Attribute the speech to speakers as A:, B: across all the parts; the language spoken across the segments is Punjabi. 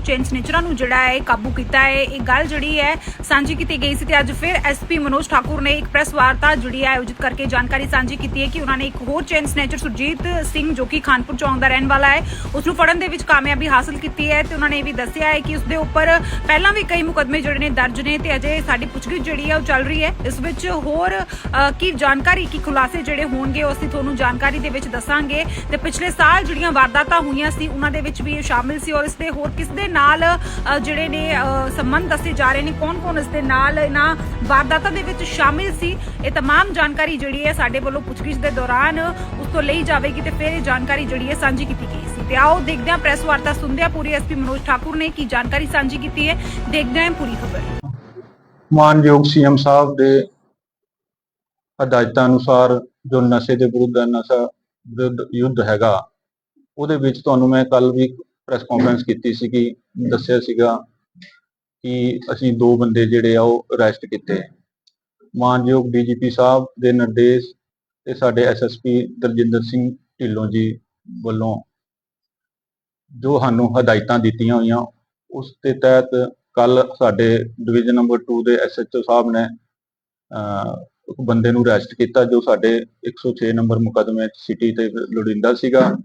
A: ਚੇਨ ਸਨੇਚਰਾਂ ਨੂੰ ਜਿਹੜਾ ਹੈ ਕਾਬੂ ਕੀਤਾ ਹੈ, ਇਹ ਗੱਲ ਜਿਹੜੀ ਹੈ, ਸਾਂਝੀ ਕੀਤੀ ਗਈ ਸੀ ਤੇ ਅੱਜ ਫਿਰ ਐਸਪੀ ਮਨੋਜ ਠਾਕੁਰ ਨੇ ਇੱਕ ਪ੍ਰੈਸ ਵਾਰਤਾ ਜਿਹੜੀ ਹੈ ਆਯੋਜਿਤ ਕਰਕੇ ਜਾਣਕਾਰੀ ਸਾਂਝੀ ਕੀਤੀ ਹੈ ਕਿ ਉਹਨਾਂ ਨੇ ਇੱਕ ਹੋਰ ਚੇਨ ਸਨੇਚਰ ਸੁਰਜੀਤ ਸਿੰਘ ਜੋ ਕਿ ਖਾਨਪੁਰ ਚੌਂਕ ਦਾ ਰਹਿਣ ਵਾਲਾ ਹੈ ਉਸ ਨੂੰ ਫੜਨ ਦੇ ਵਿੱਚ ਕਾਮਯਾਬੀ ਹਾਸਲ ਕੀਤੀ ਹੈ ਤੇ ਉਹਨਾਂ ਨੇ ਇਹ ਵੀ ਦੱਸਿਆ ਹੈ ਕਿ ਉਸ ਦੇ ਉੱਪਰ ਪਹਿਲਾਂ ਵੀ ਕਈ ਮੁਕਦਮੇ ਜਿਹੜੇ ਨੇ ਦਰਜ ਨੇ ਤੇ ਅਜੇ ਸਾਡੀ ਪੁੱਛਗਿੱਛ ਜਿਹੜੀ ਹੈ ਉਹ ਚੱਲ ਰਹੀ ਹੈ। ਇਸ ਵਿੱਚ ਹੋਰ ਕੀ ਜਾਣਕਾਰੀ, ਕੀ ਖੁਲਾਸੇ ਜਿਹੜੇ ਹੋਣਗੇ ਉਹ ਅਸੀਂ ਤੁਹਾਨੂੰ ਜਾਣਕਾਰੀ ਦੇ ਵਿੱਚ ਦੱਸਾਂਗੇ ਤੇ ਪਿਛਲੇ ਸਾਲ ਜਿਹੜੀਆਂ ਵਾਰਦਾਤਾਂ ਹੋਈਆਂ ਸੀ, ਉਹਨਾਂ ਦੇ ਵਿੱਚ ਵੀ ਇਹ ਸ਼ਾਮਿਲ ਸੀ ਔਰ ਇਸ ਦੇ ਹੋਰ ਕਿਸ ਦੇ ਨਾਲ ਅ, ਜਿਹੜੇ ਨੇ ਅ, ਸੰਬੰਧ ਦੱਸੇ ਜਾ ਰਹੇ ਨੇ ਕੌਣ-ਕੌਣ ਇਸ ਦੇ ਨਾਲ ਇਹਨਾਂ ਵਾਰਦਾਤਾਂ ਦੇ ਵਿੱਚ ਸ਼ਾਮਿਲ ਸੀ ਇਹ तमाम ਜਾਣਕਾਰੀ ਜਿਹੜੀ ਹੈ ਸਾਡੇ ਵੱਲੋਂ ਪੁੱਛਗਿੱਛ ਦੇ ਦੌਰਾਨ ਉਸ ਤੋਂ ਲਈ ਜਾਵੇਗੀ ਤੇ ਫਿਰ ਇਹ ਜਾਣਕਾਰੀ ਜਿਹੜੀ ਹੈ ਸਾਂਝੀ ਕੀਤੀ ਗਈ ਸੀ ਤੇ ਆਓ ਦੇਖਦੇ ਹਾਂ ਪ੍ਰੈਸ ਵਾਰਤਾ ਸੁਣਦੇ ਹਾਂ ਪੂਰੀ ਐਸਪੀ ਮਨੋਜ ਠਾਕੁਰ ਨੇ ਕੀ ਜਾਣਕਾਰੀ ਸਾਂਝੀ ਕੀਤੀ ਹੈ ਦੇਖਦੇ ਹਾਂ ਪੂਰੀ ਖਬਰ
B: ਮਾਨਯੋਗ ਸੀਐਮ ਸਾਹਿਬ ਦੇ ਹਦਾਇਤਾਂ ਅਨੁਸਾਰ ਜੋ ਨਸ਼ੇ ਦੇ ਵਿਰੁੱਧ ਹੈ, ਨਸ਼ਾ ਵਿਰੁੱਧ ਯੁੱਧ ਹੈਗਾ ਉਹਦੇ ਵਿੱਚ ਤੁਹਾਨੂੰ ਮੈਂ ਕੱਲ ਵੀ ਪ੍ਰੈਸ ਕਾਨਫਰੰਸ ਕੀਤੀ ਸੀ ਕਿ ਦੱਸਿਆ ਸੀਗਾ ਕਿ ਅਸੀਂ ਦੋ ਬੰਦੇ ਜਿਹੜੇ ਆ ਉਹ ਅਰੈਸਟ ਕੀਤੇ। ਮਾਨਯੋਗ ਡੀਜੀਪੀ ਸਾਹਿਬ ਦੇ ਨਿਰਦੇਸ਼ ਤੇ ਸਾਡੇ ਐਸਐਸਪੀ ਦਲਜਿੰਦਰ ਸਿੰਘ ਢਿੱਲੋਂ ਜੀ ਵੱਲੋਂ ਜੋ ਸਾਨੂੰ ਹਦਾਇਤਾਂ ਦਿੱਤੀਆਂ ਹੋਈਆਂ ਉਸ ਦੇ ਤਹਿਤ ਕੱਲ ਸਾਡੇ ਡਿਵੀਜ਼ਨ ਨੰਬਰ 2 ਦੇ ਐਸਐਚਓ ਸਾਹਿਬ ਨੇ ਅਹ, ਇੱਕ ਬੰਦੇ ਨੂੰ ਅਰੈਸਟ ਕੀਤਾ ਜੋ ਸਾਡੇ 106 ਨੰਬਰ ਮੁਕਦਮੇ ਸਿਟੀ ਤੇ ਲੋੜਿੰਦਾ ਸੀਗਾ।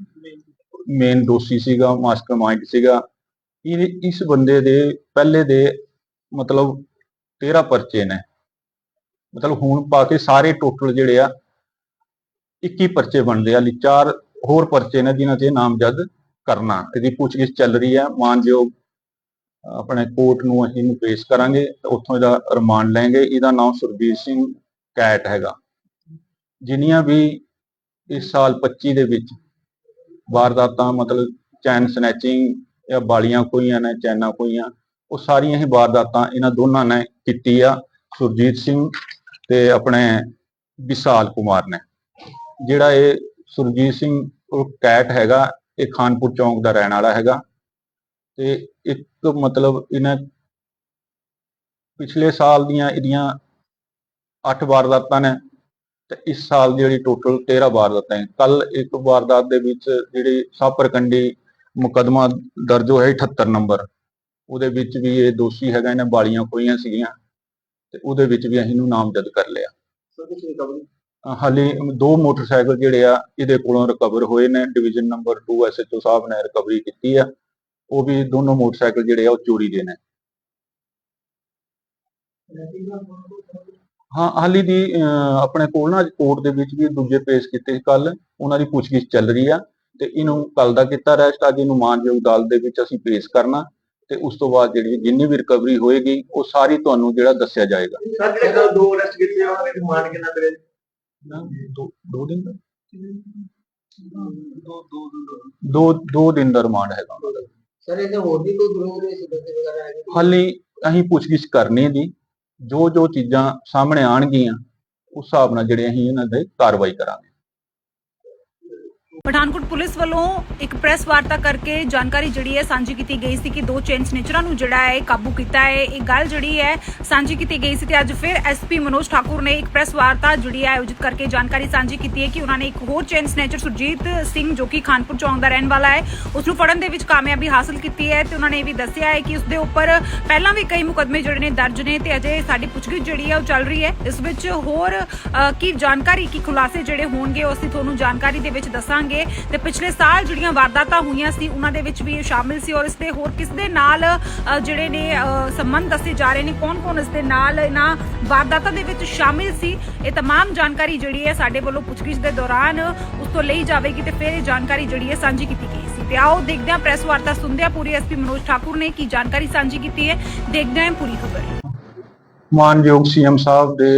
B: ਮੇਨ ਦੋਸ਼ੀ ਸੀਗਾ ਮਾਸਟਰਮਾਈਂਡ ਸੀਗਾ। ਇਹ, ਇਸ ਬੰਦੇ ਦੇ ਪਹਿਲੇ ਦੇ ਮਤਲਬ 13 ਪਰਚੇ ਨੇ। ਮਤਲਬ ਹੁਣ ਪਾ ਕੇ ਸਾਰੇ ਟੋਟਲ ਜਿਹੜੇ ਆ 21 ਪਰਚੇ ਬਣਦੇ ਆ। ਲਈ ਚਾਰ ਹੋਰ ਪਰਚੇ ਨੇ ਜਿਨ੍ਹਾਂ ਤੇ ਨਾਮਜ਼ਦ ਕਰਨਾ। ਇਹਦੀ ਪੁੱਛਗਿੱਛ ਚੱਲ ਰਹੀ ਹੈ ਮਾਨਯੋਗ ਆਪਣੇ ਕੋਰਟ ਨੂੰ ਅਸੀਂ ਨੂੰ ਪੇਸ਼ ਕਰਾਂਗੇ, ਤੇ ਉੱਥੋਂ ਇਹਦਾ ਰਿਮਾਂਡ ਲੈਣਗੇ। ਇਹਦਾ ਨਾਮ ਸੁਰਬੀਰ ਸਿੰਘ ਕੈਟ ਹੈਗਾ। ਜਿੰਨੀਆਂ ਵੀ ਇਸ ਸਾਲ 25 ਦੇ ਵਿੱਚ ਵਾਰਦਾਤਾਂ, ਮਤਲਬ ਚੈਨ ਸਨੈਚਿੰਗ ਜਾਂ ਬਾਲੀਆਂ ਕੋਈਆਂ ਨੇ, ਚੈਨਾ ਕੋਈਆਂ ਉਹ ਸਾਰੀਆਂ ਹੀ ਵਾਰਦਾਤਾਂ ਇਹਨਾਂ ਦੋਨਾਂ ਨੇ ਕੀਤੀ ਆ, ਸੁਰਜੀਤ ਸਿੰਘ ਤੇ ਆਪਣੇ ਵਿਸ਼ਾਲ ਕੁਮਾਰ ਨੇ। ਜਿਹੜਾ ਇਹ ਸੁਰਜੀਤ ਸਿੰਘ, ਉਹ ਕੈਟ ਹੈਗਾ, ਇਹ ਖਾਨਪੁਰ ਚੌਂਕ ਦਾ ਰਹਿਣ ਵਾਲਾ ਹੈਗਾ ਤੇ ਇੱਕ ਮਤਲਬ ਇਹਨਾਂ ਪਿਛਲੇ ਸਾਲ ਦੀਆਂ ਇਹਦੀਆਂ 8 ਵਾਰਦਾਤਾਂ ਨੇ ਤੇ ਇਸ ਸਾਲ ਜਿਹੜੀ ਟੋਟਲ 13 ਵਾਰਦਾਤਾਂ ਹੈ। ਕੱਲ ਇੱਕ ਵਾਰਦਾਤ ਦੇ ਵਿੱਚ ਜਿਹੜੀ ਸਾਪਰਕੰਡੀ ਮੁਕਦਮਾ ਦਰਜ ਹੋਇਆ 78 ਨੰਬਰ। ਉਹਦੇ ਵਿੱਚ ਵੀ ਇਹ ਦੋਸ਼ੀ ਹੈਗਾ ਇਹਨੇ ਬਾਲੀਆਂ ਖੋਈਆਂ ਸੀਗੀਆਂ ਤੇ ਉਹਦੇ ਵਿੱਚ ਵੀ ਅਸੀਂ ਨੂੰ ਨਾਮਜ਼ਦ ਕਰ ਲਿਆ। ਹਾਲੇ ਦੋ ਮੋਟਰਸਾਈਕਲ ਜਿਹੜੇ ਆ ਇਹਦੇ ਕੋਲੋਂ ਰਿਕਵਰ ਹੋਏ ਨੇ। ਡਿਵੀਜ਼ਨ ਨੰਬਰ 2 ਐਸਐਚਓ ਸਾਹਿਬ ਨੇ ਰਿਕਵਰੀ ਕੀਤੀ ਆ। ਉਹ ਵੀ ਦੋਨੋਂ ਮੋਟਰਸਾਈਕਲ ਜਿਹੜੇ ਆ ਉਹ ਚੋਰੀ ਦੇ ਨੇ। ਹਾਂ ਹਾਲੀ ਦੀ ਆਪਣੇ ਕੋਲ ਨਾ ਕੋਰਟ ਦੇ ਵਿੱਚ ਵੀ ਦੂਜੇ ਪੇਸ਼ ਕੀਤੇ ਕੱਲ ਉਹਨਾਂ ਦੀ ਪੁੱਛਗਿੱਛ ਚੱਲ ਰਹੀ ਆ ਤੇ ਇਹਨੂੰ ਕੱਲ ਦਾ ਕੀਤਾ ਰੈਸਟ ਅੱਜ ਇਹਨੂੰ ਮਾਨਯੋਗ ਅਦਾਲਤ ਦੇ ਵਿੱਚ ਅਸੀਂ ਪੇਸ਼ ਕਰਨਾ ਤੇ ਉਸ ਤੋਂ ਬਾਅਦ ਜਿਹੜੀ ਜਿੰਨੀ ਵੀ ਰਿਕਵਰੀ ਹੋਏਗੀ ਉਹ ਸਾਰੀ ਤੁਹਾਨੂੰ ਜਿਹੜਾ ਦੱਸਿਆ ਜਾਏਗਾ।
C: ਸਰ ਜਿਹੜੇ ਕੱਲ ਦੋ ਅਰੈਸਟ ਕੀਤੇ ਆ, ਉਹਨਾਂ ਨੇ ਰਿਮਾਂਡ ਕਿੰਨਾ ਕਰੇ
B: ਦੋ ਦੋ ਦਿਨ ਦਾ? ਦੋ ਦੋ ਦਿਨ ਦਾ ਰਿਮਾਂਡ ਹੈਗਾ ਉਹਨਾਂ ਦਾ।
C: ਸਰ ਇਹਦੇ ਹੋਰ ਵੀ ਕੋਈ ਗਰੋਹ ਦੇ ਸਦੱਸ ਵਗੈਰਾ ਹੈਗੇ?
B: ਹਾਲੀ ਅਸੀਂ ਪੁੱਛਗਿੱਛ ਕਰਨੀ ਦੀ ਜੋ। ਜੋ ਜੋ ਚੀਜ਼ਾਂ ਸਾਹਮਣੇ ਆਣਗੀਆਂ ਉਸ ਹਿਸਾਬ ਨਾਲ ਜਿਹੜੇ ਅਸੀਂ ਇਹਨਾਂ ਦੇ ਕਾਰਵਾਈ ਕਰਾਂਗੇ।
A: ਪਠਾਨਕੋਟ ਪੁਲਿਸ ਵੱਲੋਂ ਇੱਕ ਪ੍ਰੈਸ ਵਾਰਤਾ ਕਰਕੇ ਜਾਣਕਾਰੀ ਜਿਹੜੀ ਹੈ ਸਾਂਝੀ ਕੀਤੀ ਗਈ ਸੀ ਕਿ ਦੋ ਚੇਨ ਸਨੇਚਰਾਂ ਨੂੰ ਜਿਹੜਾ ਹੈ ਕਾਬੂ ਕੀਤਾ ਹੈ। ਇਹ ਗੱਲ ਜਿਹੜੀ ਹੈ ਸਾਂਝੀ ਕੀਤੀ ਗਈ ਸੀ ਤੇ ਅੱਜ ਫਿਰ ਐਸਪੀ ਮਨੋਜ ਠਾਕੁਰ ਨੇ ਇੱਕ ਪ੍ਰੈਸ ਵਾਰਤਾ ਜਿਹੜੀ ਹੈ ਆਯੋਜਿਤ ਕਰਕੇ ਜਾਣਕਾਰੀ ਸਾਂਝੀ ਕੀਤੀ ਹੈ ਕਿ ਉਹਨਾਂ ਨੇ ਇੱਕ ਹੋਰ ਚੇਨ ਸਨੇਚਰ ਸੁਰਜੀਤ ਸਿੰਘ ਜੋ ਕਿ ਖਾਨਪੁਰ ਚੌਂਕ ਦਾ ਰਹਿਣ ਵਾਲਾ ਹੈ, ਉਸ ਨੂੰ ਫੜਨ ਦੇ ਵਿੱਚ ਕਾਮਯਾਬੀ ਹਾਸਲ ਕੀਤੀ ਹੈ ਤੇ ਉਹਨਾਂ ਨੇ ਇਹ ਵੀ ਦੱਸਿਆ ਹੈ ਕਿ ਉਸ ਦੇ ਉੱਪਰ ਪਹਿਲਾਂ ਵੀ ਕਈ ਮੁਕਦਮੇ ਜਿਹੜੇ ਨੇ ਦਰਜ ਨੇ ਤੇ ਅਜੇ ਸਾਡੀ ਪੁੱਛਗਿੱਛ ਜਿਹੜੀ ਹੈ ਉਹ ਚੱਲ ਰਹੀ ਹੈ। ਇਸ ਵਿੱਚ ਹੋਰ ਕੀ ਜਾਣਕਾਰੀ, ਕੀ ਖੁਲਾਸੇ ਜਿਹੜੇ ਹੋਣਗੇ ਉਹ ਅਸੀਂ ਤੁਹਾਨੂੰ ਜਾਣਕਾਰੀ ਦੇ ਵਿੱਚ ਦੱਸਾਂਗੇ। ਸੀਗੇ ਤੇ ਪਿਛਲੇ ਸਾਲ ਜਿਹੜੀਆਂ ਵਾਰਦਾਤਾਂ ਹੋਈਆਂ ਸੀ, ਉਹਨਾਂ ਦੇ ਵਿੱਚ ਵੀ ਇਹ ਸ਼ਾਮਿਲ ਸੀ ਔਰ ਇਸ ਦੇ ਹੋਰ ਕਿਸ ਦੇ ਨਾਲ ਜਿਹੜੇ ਨੇ ਸੰਬੰਧ ਦੱਸੇ ਜਾ ਰਹੇ ਨੇ, ਕੌਣ-ਕੌਣ ਇਸ ਦੇ ਨਾਲ ਇਹਨਾਂ ਵਾਰਦਾਤਾਂ ਦੇ ਵਿੱਚ ਸ਼ਾਮਿਲ ਸੀ, ਇਹ ਤਮਾਮ ਜਾਣਕਾਰੀ ਜਿਹੜੀ ਹੈ ਸਾਡੇ ਵੱਲੋਂ ਪੁੱਛਗਿੱਛ ਦੇ ਦੌਰਾਨ ਉਸ ਤੋਂ ਲਈ ਜਾਵੇਗੀ ਤੇ ਫਿਰ ਇਹ ਜਾਣਕਾਰੀ ਜਿਹੜੀ ਹੈ ਸਾਂਝੀ ਕੀਤੀ ਗਈ ਸੀ। ਤੇ ਆਓ ਦੇਖਦੇ ਹਾਂ ਪ੍ਰੈਸ ਵਾਰਤਾ ਸੁਣਦੇ ਹਾਂ ਪੂਰੀ ਐਸਪੀ ਮਨੋਜ ਠਾਕੁਰ ਨੇ ਕੀ ਜਾਣਕਾਰੀ ਸਾਂਝੀ ਕੀਤੀ ਹੈ। ਦੇਖਦੇ ਹਾਂ ਪੂਰੀ ਖਬਰ।
B: ਮਾਨਯੋਗ ਸੀਐਮ ਸਾਹਿਬ ਦੇ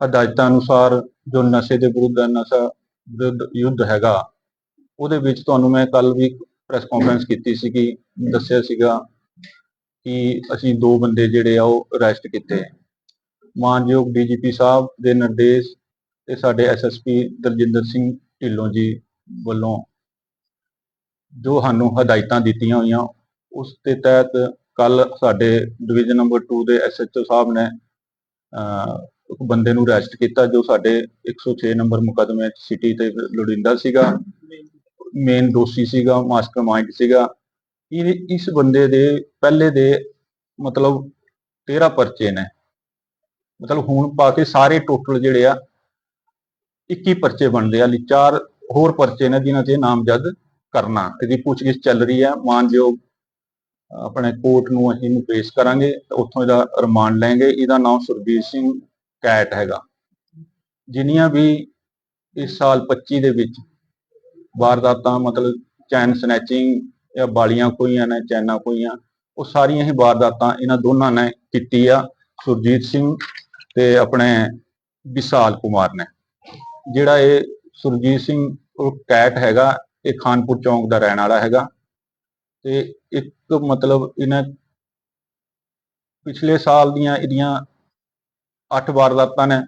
B: ਹਦਾਇਤਾਂ ਅਨੁਸਾਰ ਜੋ ਨਸ਼ੇ ਦੇ ਵਿਰੁੱਧ ਨਸ਼ਾ ਵਿਰੁੱਧ ਯੁੱਧ ਹੈਗਾ। ਉਹਦੇ ਵਿੱਚ ਤੁਹਾਨੂੰ ਮੈਂ ਕੱਲ ਵੀ ਪ੍ਰੈਸ ਕਾਨਫਰੰਸ ਕੀਤੀ ਸੀ ਕਿ ਦੱਸਿਆ ਸੀਗਾ ਕਿ ਅਸੀਂ ਦੋ ਬੰਦੇ ਜਿਹੜੇ ਆ ਉਹ ਅਰੈਸਟ ਕੀਤੇ। ਮਾਨਯੋਗ ਡੀਜੀਪੀ ਸਾਹਿਬ ਦੇ ਨਿਰਦੇਸ਼ ਤੇ ਸਾਡੇ ਐਸਐਸਪੀ ਦਲਜਿੰਦਰ ਸਿੰਘ ਢਿੱਲੋਂ ਜੀ ਵੱਲੋਂ ਜੋ ਸਾਨੂੰ ਹਦਾਇਤਾਂ ਦਿੱਤੀਆਂ ਹੋਈਆਂ ਉਸ ਦੇ ਤਹਿਤ ਕੱਲ ਸਾਡੇ ਡਿਵੀਜ਼ਨ ਨੰਬਰ 2 ਦੇ ਐਸਐਚਓ ਸਾਹਿਬ ਨੇ ਅਹ, ਬੰਦੇ ਨੂੰ ਅਰੈਸਟ ਕੀਤਾ, ਜੋ ਸਾਡੇ 106 ਨੰਬਰ ਮੁਕਦਮੇ ਸਿਟੀ ਤੇ ਲੋੜਿੰਦਾ ਸੀਗਾ। ਮੇਨ ਦੋਸ਼ੀ ਸੀਗਾ ਮਾਸਟਰਮਾਈਂਡ ਸੀਗਾ। ਇਹ, ਇਸ ਬੰਦੇ ਦੇ ਪਹਿਲੇ ਦੇ ਮਤਲਬ 13 ਪਰਚੇ ਨੇ। ਮਤਲਬ ਹੁਣ ਪਾ ਕੇ ਸਾਰੇ ਟੋਟਲ ਜਿਹੜੇ ਆ 21 ਪਰਚੇ ਬਣਦੇ ਆ। ਲਈ ਚਾਰ ਹੋਰ ਪਰਚੇ ਨੇ ਜਿਨ੍ਹਾਂ ਤੇ ਨਾਮਜ਼ਦ ਕਰਨਾ। ਇਹਦੀ ਪੁੱਛਗਿੱਛ ਚੱਲ ਰਹੀ ਹੈ ਮਾਨਯੋਗ ਆਪਣੇ ਕੋਰਟ ਨੂੰ ਅਸੀਂ ਇਹਨੂੰ ਪੇਸ਼ ਕਰਾਂਗੇ। ਉੱਥੋਂ ਇਹਦਾ ਰਿਮਾਂਡ ਲੈਂਗੇ ਇਹਦਾ ਨਾਮ ਸੁਰਬੀਰ ਸਿੰਘ ਕੈਟ ਹੈਗਾ। ਜਿੰਨੀਆਂ ਵੀ ਇਸ ਸਾਲ 25 ਦੇ ਵਿੱਚ ਵਾਰਦਾਤਾਂ, ਮਤਲਬ ਚੈਨ ਸਨੈਚਿੰਗ ਜਾਂ ਬਾਲੀਆਂ ਖੋਈਆਂ ਨੇ, ਚੈਨਾ ਖੋਈਆਂ ਉਹ ਸਾਰੀਆਂ ਹੀ ਵਾਰਦਾਤਾਂ ਇਹਨਾਂ ਦੋਨਾਂ ਨੇ ਕੀਤੀ ਆ। ਸੁਰਜੀਤ ਸਿੰਘ ਤੇ ਆਪਣੇ ਵਿਸ਼ਾਲ ਕੁਮਾਰ ਨੇ। ਜਿਹੜਾ ਇਹ ਸੁਰਜੀਤ ਸਿੰਘ, ਉਹ ਕੈਟ ਹੈਗਾ, ਇਹ ਖਾਨਪੁਰ ਚੌਂਕ ਦਾ ਰਹਿਣ ਵਾਲਾ ਹੈਗਾ। ਤੇ ਇੱਕ ਮਤਲਬ ਇਹਨਾਂ ਪਿਛਲੇ ਸਾਲ ਦੀਆਂ ਇਹਦੀਆਂ 8 ਵਾਰਦਾਤਾਂ ਨੇ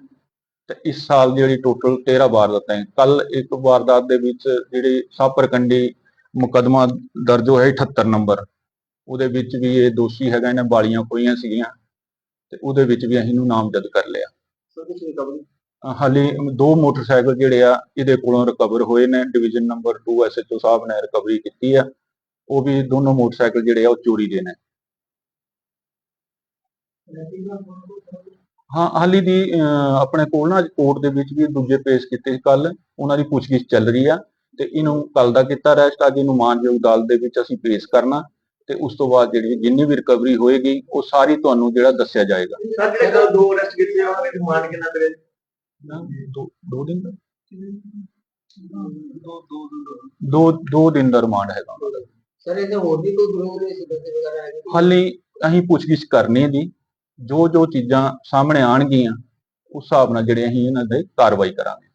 B: ਤੇ ਇਸ ਸਾਲ ਦੀ ਜਿਹੜੀ ਟੋਟਲ 13 ਵਾਰਦਾਤਾਂ ਹੈ ਕੱਲ ਇੱਕ ਵਾਰਦਾਤ ਦੇ ਵਿੱਚ ਜਿਹੜੀ ਸਾਪਰਕੰਡੀ ਮੁਕਦਮਾ ਦਰਜ ਹੋਇਆ 78 ਨੰਬਰ। ਉਹਦੇ ਵਿੱਚ ਵੀ ਇਹ ਦੋਸ਼ੀ ਹੈਗਾ ਇਹਨੇ ਬਾਲੀਆਂ ਖੋਈਆਂ ਸੀਗੀਆਂ ਤੇ ਉਹਦੇ ਵਿੱਚ ਵੀ ਅਸੀਂ ਇਹਨੂੰ ਨਾਮਜ਼ਦ ਕਰ ਲਿਆ। ਹਾਲੇ ਦੋ ਮੋਟਰਸਾਈਕਲ ਜਿਹੜੇ ਆ ਇਹਦੇ ਕੋਲੋਂ ਰਿਕਵਰ ਹੋਏ ਨੇ। ਡਿਵੀਜ਼ਨ ਨੰਬਰ 2 ਐਸਐਚਓ ਸਾਹਿਬ ਨੇ ਰਿਕਵਰੀ ਕੀਤੀ ਆ। ਉਹ ਵੀ ਦੋਨੋਂ ਮੋਟਰਸਾਈਕਲ ਜਿਹੜੇ ਆ ਉਹ ਚੋਰੀ ਦੇ ਨੇ। ਹਾਂ ਹਾਲੀ ਦੀ ਆਪਣੇ ਕੋਲ ਨਾ ਕੋਰਟ ਦੇ ਵਿੱਚ ਵੀ ਦੂਜੇ ਪੇਸ਼ ਕੀਤੇ ਕੱਲ ਉਹਨਾਂ ਦੀ ਪੁੱਛਗਿੱਛ ਚੱਲ ਰਹੀ ਆ ਤੇ ਇਹਨੂੰ ਕੱਲ ਦਾ ਕੀਤਾ ਰੈਸਟ ਅੱਜ ਇਹਨੂੰ ਮਾਨਯੋਗ ਅਦਾਲਤ ਦੇ ਵਿੱਚ ਅਸੀਂ ਪੇਸ਼ ਕਰਨਾ ਤੇ ਉਸ ਤੋਂ ਬਾਅਦ ਜਿਹੜੀ ਜਿੰਨੀ ਵੀ ਰਿਕਵਰੀ ਹੋਏਗੀ ਉਹ ਸਾਰੀ ਤੁਹਾਨੂੰ ਜਿਹੜਾ ਦੱਸਿਆ ਜਾਏਗਾ।
C: ਸਰ ਜਿਹੜੇ ਕੱਲ ਦੋ ਅਰੈਸਟ ਕੀਤੇ ਆ ਉਹਨਾਂ ਨੇ ਰਿਮਾਂਡ ਕਿੰਨਾ ਕਰੇ
B: ਦੋ ਦੋ ਦਿਨ ਦਾ? ਦੋ ਦੋ ਦਿਨ ਦਾ ਰਿਮਾਂਡ ਹੈਗਾ। ਉਹਨਾਂ ਦਾ
C: ਸਰ ਇਹਦੇ ਹੋਰ ਵੀ ਕੋਈ ਗਰੋਹ ਦੇ ਸਦੱਸ ਵਗੈਰਾ ਹੈਗੇ?
B: ਹਾਲੇ ਅਸੀਂ ਪੁੱਛਗਿੱਛ ਕਰਨੀ ਹੈ ਜੀ। ਜੋ ਜੋ ਚੀਜ਼ਾਂ ਸਾਹਮਣੇ ਆਣਗੀਆਂ ਉਸ ਹਿਸਾਬ ਨਾਲ ਜਿਹੜੇ ਅਸੀਂ ਇਹਨਾਂ ਦੇ ਕਾਰਵਾਈ ਕਰਾਂਗੇ।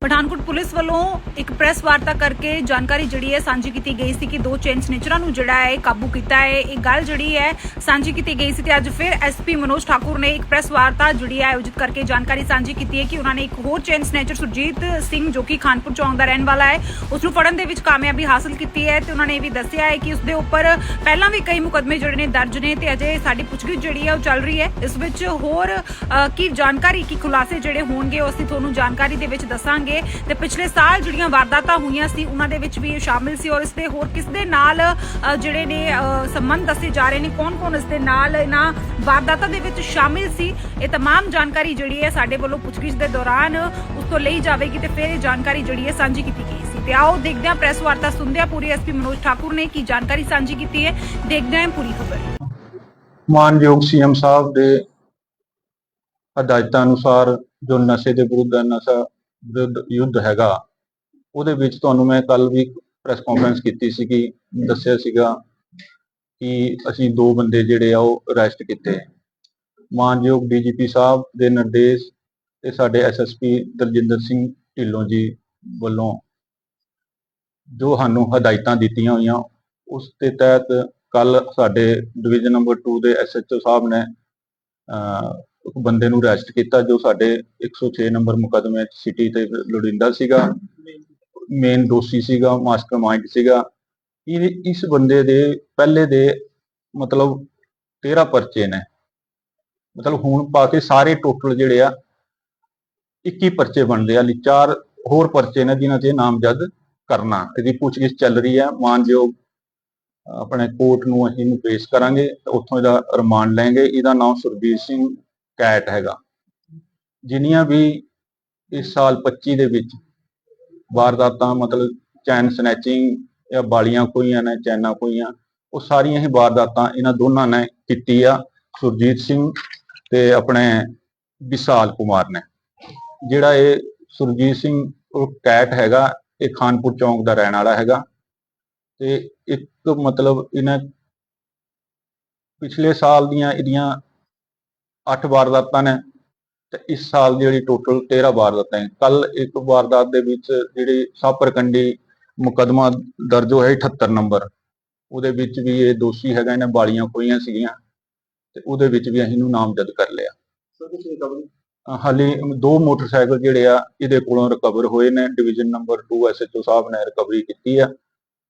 A: ਪਠਾਨਕੋਟ ਪੁਲਿਸ ਵੱਲੋਂ ਇੱਕ ਪ੍ਰੈਸ ਵਾਰਤਾ ਕਰਕੇ ਜਾਣਕਾਰੀ ਜਿਹੜੀ ਹੈ ਸਾਂਝੀ ਕੀਤੀ ਗਈ ਸੀ ਕਿ ਦੋ ਚੇਨ ਸਨੇਚਰਾਂ ਨੂੰ ਜਿਹੜਾ ਹੈ ਕਾਬੂ ਕੀਤਾ ਹੈ। ਇਹ ਗੱਲ ਜਿਹੜੀ ਹੈ ਸਾਂਝੀ ਕੀਤੀ ਗਈ ਸੀ ਤੇ ਅੱਜ ਫਿਰ ਐਸਪੀ ਮਨੋਜ ਠਾਕੁਰ ਨੇ ਇੱਕ ਪ੍ਰੈਸ ਵਾਰਤਾ ਜਿਹੜੀ ਹੈ ਆਯੋਜਿਤ ਕਰਕੇ ਜਾਣਕਾਰੀ ਸਾਂਝੀ ਕੀਤੀ ਹੈ ਕਿ ਉਹਨਾਂ ਨੇ ਇੱਕ ਹੋਰ ਚੇਨ ਸਨੇਚਰ ਸੁਰਜੀਤ ਸਿੰਘ ਜੋ ਕਿ ਖਾਨਪੁਰ ਚੌਂਕ ਦਾ ਰਹਿਣ ਵਾਲਾ ਹੈ, ਉਸ ਨੂੰ ਫੜਨ ਦੇ ਵਿੱਚ ਕਾਮਯਾਬੀ ਹਾਸਲ ਕੀਤੀ ਹੈ ਤੇ ਉਹਨਾਂ ਨੇ ਇਹ ਵੀ ਦੱਸਿਆ ਹੈ ਕਿ ਉਸ ਦੇ ਉੱਪਰ ਪਹਿਲਾਂ ਵੀ ਕਈ ਮੁਕਦਮੇ ਜਿਹੜੇ ਨੇ ਦਰਜ ਨੇ ਤੇ ਅਜੇ ਸਾਡੀ ਪੁੱਛਗਿੱਛ ਜਿਹੜੀ ਹੈ ਉਹ ਚੱਲ ਰਹੀ ਹੈ। ਇਸ ਵਿੱਚ ਹੋਰ ਕੀ ਜਾਣਕਾਰੀ, ਕੀ ਖੁਲਾਸੇ ਜਿਹੜੇ ਹੋਣਗੇ, ਉਹ ਅਸੀਂ ਤੁਹਾਨੂੰ ਜਾਣਕਾਰੀ ਦੇ ਵਿੱਚ ਦੱਸਾਂਗੇ। ਕਰਾਂਗੇ ਤੇ ਪਿਛਲੇ ਸਾਲ ਜਿਹੜੀਆਂ ਵਾਰਦਾਤਾਂ ਹੋਈਆਂ ਸੀ, ਉਹਨਾਂ ਦੇ ਵਿੱਚ ਵੀ ਸ਼ਾਮਿਲ ਸੀ ਔਰ ਇਸ ਦੇ ਹੋਰ ਕਿਸ ਦੇ ਨਾਲ ਜਿਹੜੇ ਨੇ ਸੰਬੰਧ ਦੱਸੇ ਜਾ ਰਹੇ ਨੇ, ਕੌਣ-ਕੌਣ ਇਸ ਦੇ ਨਾਲ ਇਹਨਾਂ ਵਾਰਦਾਤਾਂ ਦੇ ਵਿੱਚ ਸ਼ਾਮਿਲ ਸੀ, ਇਹ ਤਮਾਮ ਜਾਣਕਾਰੀ ਜਿਹੜੀ ਹੈ ਸਾਡੇ ਵੱਲੋਂ ਪੁੱਛਗਿੱਛ ਦੇ ਦੌਰਾਨ ਉਸ ਤੋਂ ਲਈ ਜਾਵੇਗੀ ਤੇ ਫਿਰ ਇਹ ਜਾਣਕਾਰੀ ਜਿਹੜੀ ਹੈ ਸਾਂਝੀ ਕੀਤੀ ਗਈ ਸੀ। ਤੇ ਆਓ ਦੇਖਦੇ ਹਾਂ ਪ੍ਰੈਸ ਵਾਰਤਾ ਸੁਣਦੇ ਹਾਂ, ਪੂਰੀ ਐਸਪੀ ਮਨੋਜ ਠਾਕੁਰ ਨੇ ਕੀ ਜਾਣਕਾਰੀ ਸਾਂਝੀ ਕੀਤੀ ਹੈ, ਦੇਖਦੇ ਹਾਂ ਪੂਰੀ ਖਬਰ।
B: ਮਾਨਯੋਗ ਸੀਐਮ ਸਾਹਿਬ ਦੇ ਹਦਾਇਤਾਂ ਅਨੁਸਾਰ ਜੋ ਨਸ਼ੇ ਦੇ ਵਿਰੁੱਧ ਨਸ਼ਾ ਵਿਰੁੱਧ ਯੁੱਧ ਹੈਗਾ। ਉਹਦੇ ਵਿੱਚ ਤੁਹਾਨੂੰ ਮੈਂ ਕੱਲ ਵੀ ਪ੍ਰੈਸ ਕਾਨਫਰੰਸ ਕੀਤੀ ਸੀ ਕਿ ਦੱਸਿਆ ਸੀਗਾ ਕਿ ਅਸੀਂ ਦੋ ਬੰਦੇ ਜਿਹੜੇ ਆ ਉਹ ਅਰੈਸਟ ਕੀਤੇ। ਮਾਨਯੋਗ ਡੀਜੀਪੀ ਸਾਹਿਬ ਦੇ ਨਿਰਦੇਸ਼ ਤੇ ਸਾਡੇ ਐਸਐਸਪੀ ਦਲਜਿੰਦਰ ਸਿੰਘ ਢਿੱਲੋਂ ਜੀ ਵੱਲੋਂ ਜੋ ਸਾਨੂੰ ਹਦਾਇਤਾਂ ਦਿੱਤੀਆਂ ਹੋਈਆਂ ਉਸ ਦੇ ਤਹਿਤ ਕੱਲ ਸਾਡੇ ਡਿਵੀਜ਼ਨ ਨੰਬਰ 2 ਦੇ ਐਸਐਚਓ ਸਾਹਿਬ ਨੇ ਅਹ, ਇੱਕ ਬੰਦੇ ਨੂੰ ਅਰੈਸਟ ਕੀਤਾ ਜੋ ਸਾਡੇ 106 ਨੰਬਰ ਮੁਕਦਮੇ ਸਿਟੀ ਤੇ ਲੋੜਿੰਦਾ ਸੀਗਾ। ਮੇਨ ਦੋਸ਼ੀ ਸੀਗਾ ਮਾਸਟਰਮਾਈਂਡ ਸੀਗਾ। ਇਹ ਇਸ ਬੰਦੇ ਦੇ ਪਹਿਲੇ ਦੇ ਮਤਲਬ 13 ਪਰਚੇ ਨੇ। ਮਤਲਬ ਹੁਣ ਪਾ ਕੇ ਸਾਰੇ ਟੋਟਲ ਜਿਹੜੇ ਆ 21 ਪਰਚੇ ਬਣਦੇ ਆ। ਲਈ ਚਾਰ ਹੋਰ ਪਰਚੇ ਨੇ ਜਿਨ੍ਹਾਂ ਤੇ ਨਾਮਜ਼ਦ ਕਰਨਾ। ਇਹਦੀ ਪੁੱਛਗਿੱਛ ਚੱਲ ਰਹੀ ਹੈ ਮਾਨਯੋਗ ਆਪਣੇ ਕੋਰਟ ਨੂੰ ਅਸੀਂ ਇਹਨੂੰ ਪੇਸ਼ ਕਰਾਂਗੇ। ਉੱਥੋਂ ਇਹਦਾ ਰਿਮਾਂਡ ਲੈਂਗੇ ਇਹਦਾ ਨਾਮ ਸੁਰਬੀਰ ਸਿੰਘ ਕੈਟ ਹੈਗਾ। ਜਿੰਨੀਆਂ ਵੀ ਇਸ ਸਾਲ 25 ਦੇ ਵਿੱਚ ਵਾਰਦਾਤਾਂ, ਮਤਲਬ ਚੈਨ ਸਨੈਚਿੰਗ ਜਾਂ ਬਾਲੀਆਂ ਖੋਈਆਂ ਨੇ, ਚੈਨਾ ਖੋਈਆਂ ਉਹ ਸਾਰੀਆਂ ਹੀ ਵਾਰਦਾਤਾਂ ਇਹਨਾਂ ਦੋਨਾਂ ਨੇ ਕੀਤੀ ਆ। ਸੁਰਜੀਤ ਸਿੰਘ ਤੇ ਆਪਣੇ ਵਿਸ਼ਾਲ ਕੁਮਾਰ ਨੇ। ਜਿਹੜਾ ਇਹ ਸੁਰਜੀਤ ਸਿੰਘ, ਉਹ ਕੈਟ ਹੈਗਾ, ਇਹ ਖਾਨਪੁਰ ਚੌਂਕ ਦਾ ਰਹਿਣ ਵਾਲਾ ਹੈਗਾ। ਤੇ ਇੱਕ ਮਤਲਬ ਇਹਨਾਂ ਪਿਛਲੇ ਸਾਲ ਦੀਆਂ ਇਹਦੀਆਂ 8 ਵਾਰਦਾਤਾਂ ਨੇ ਤੇ ਇਸ ਸਾਲ ਦੀ ਜਿਹੜੀ ਟੋਟਲ 13 ਵਾਰਦਾਤਾਂ ਹੈ ਕੱਲ ਇੱਕ ਵਾਰਦਾਤ ਦੇ ਵਿੱਚ ਜਿਹੜੀ ਸਾਪਰਕੰਡੀ ਮੁਕਦਮਾ ਦਰਜ ਹੋਇਆ 78 ਨੰਬਰ ਉਹਦੇ ਵਿੱਚ ਵੀ ਇਹ ਦੋਸ਼ੀ ਹੈਗਾ ਇਹਨੇ ਬਾਲੀਆਂ ਖੋਈਆਂ ਸੀਗੀਆਂ ਤੇ ਉਹਦੇ ਵਿੱਚ ਵੀ ਅਸੀਂ ਇਹਨੂੰ ਨਾਮਜ਼ਦ ਕਰ ਲਿਆ। ਹਾਲੇ ਦੋ ਮੋਟਰਸਾਈਕਲ ਜਿਹੜੇ ਆ ਇਹਦੇ ਕੋਲੋਂ ਰਿਕਵਰ ਹੋਏ ਨੇ। ਡਿਵੀਜ਼ਨ ਨੰਬਰ 2 ਐਸਐਚਓ ਸਾਹਿਬ ਨੇ ਰਿਕਵਰੀ ਕੀਤੀ ਆ।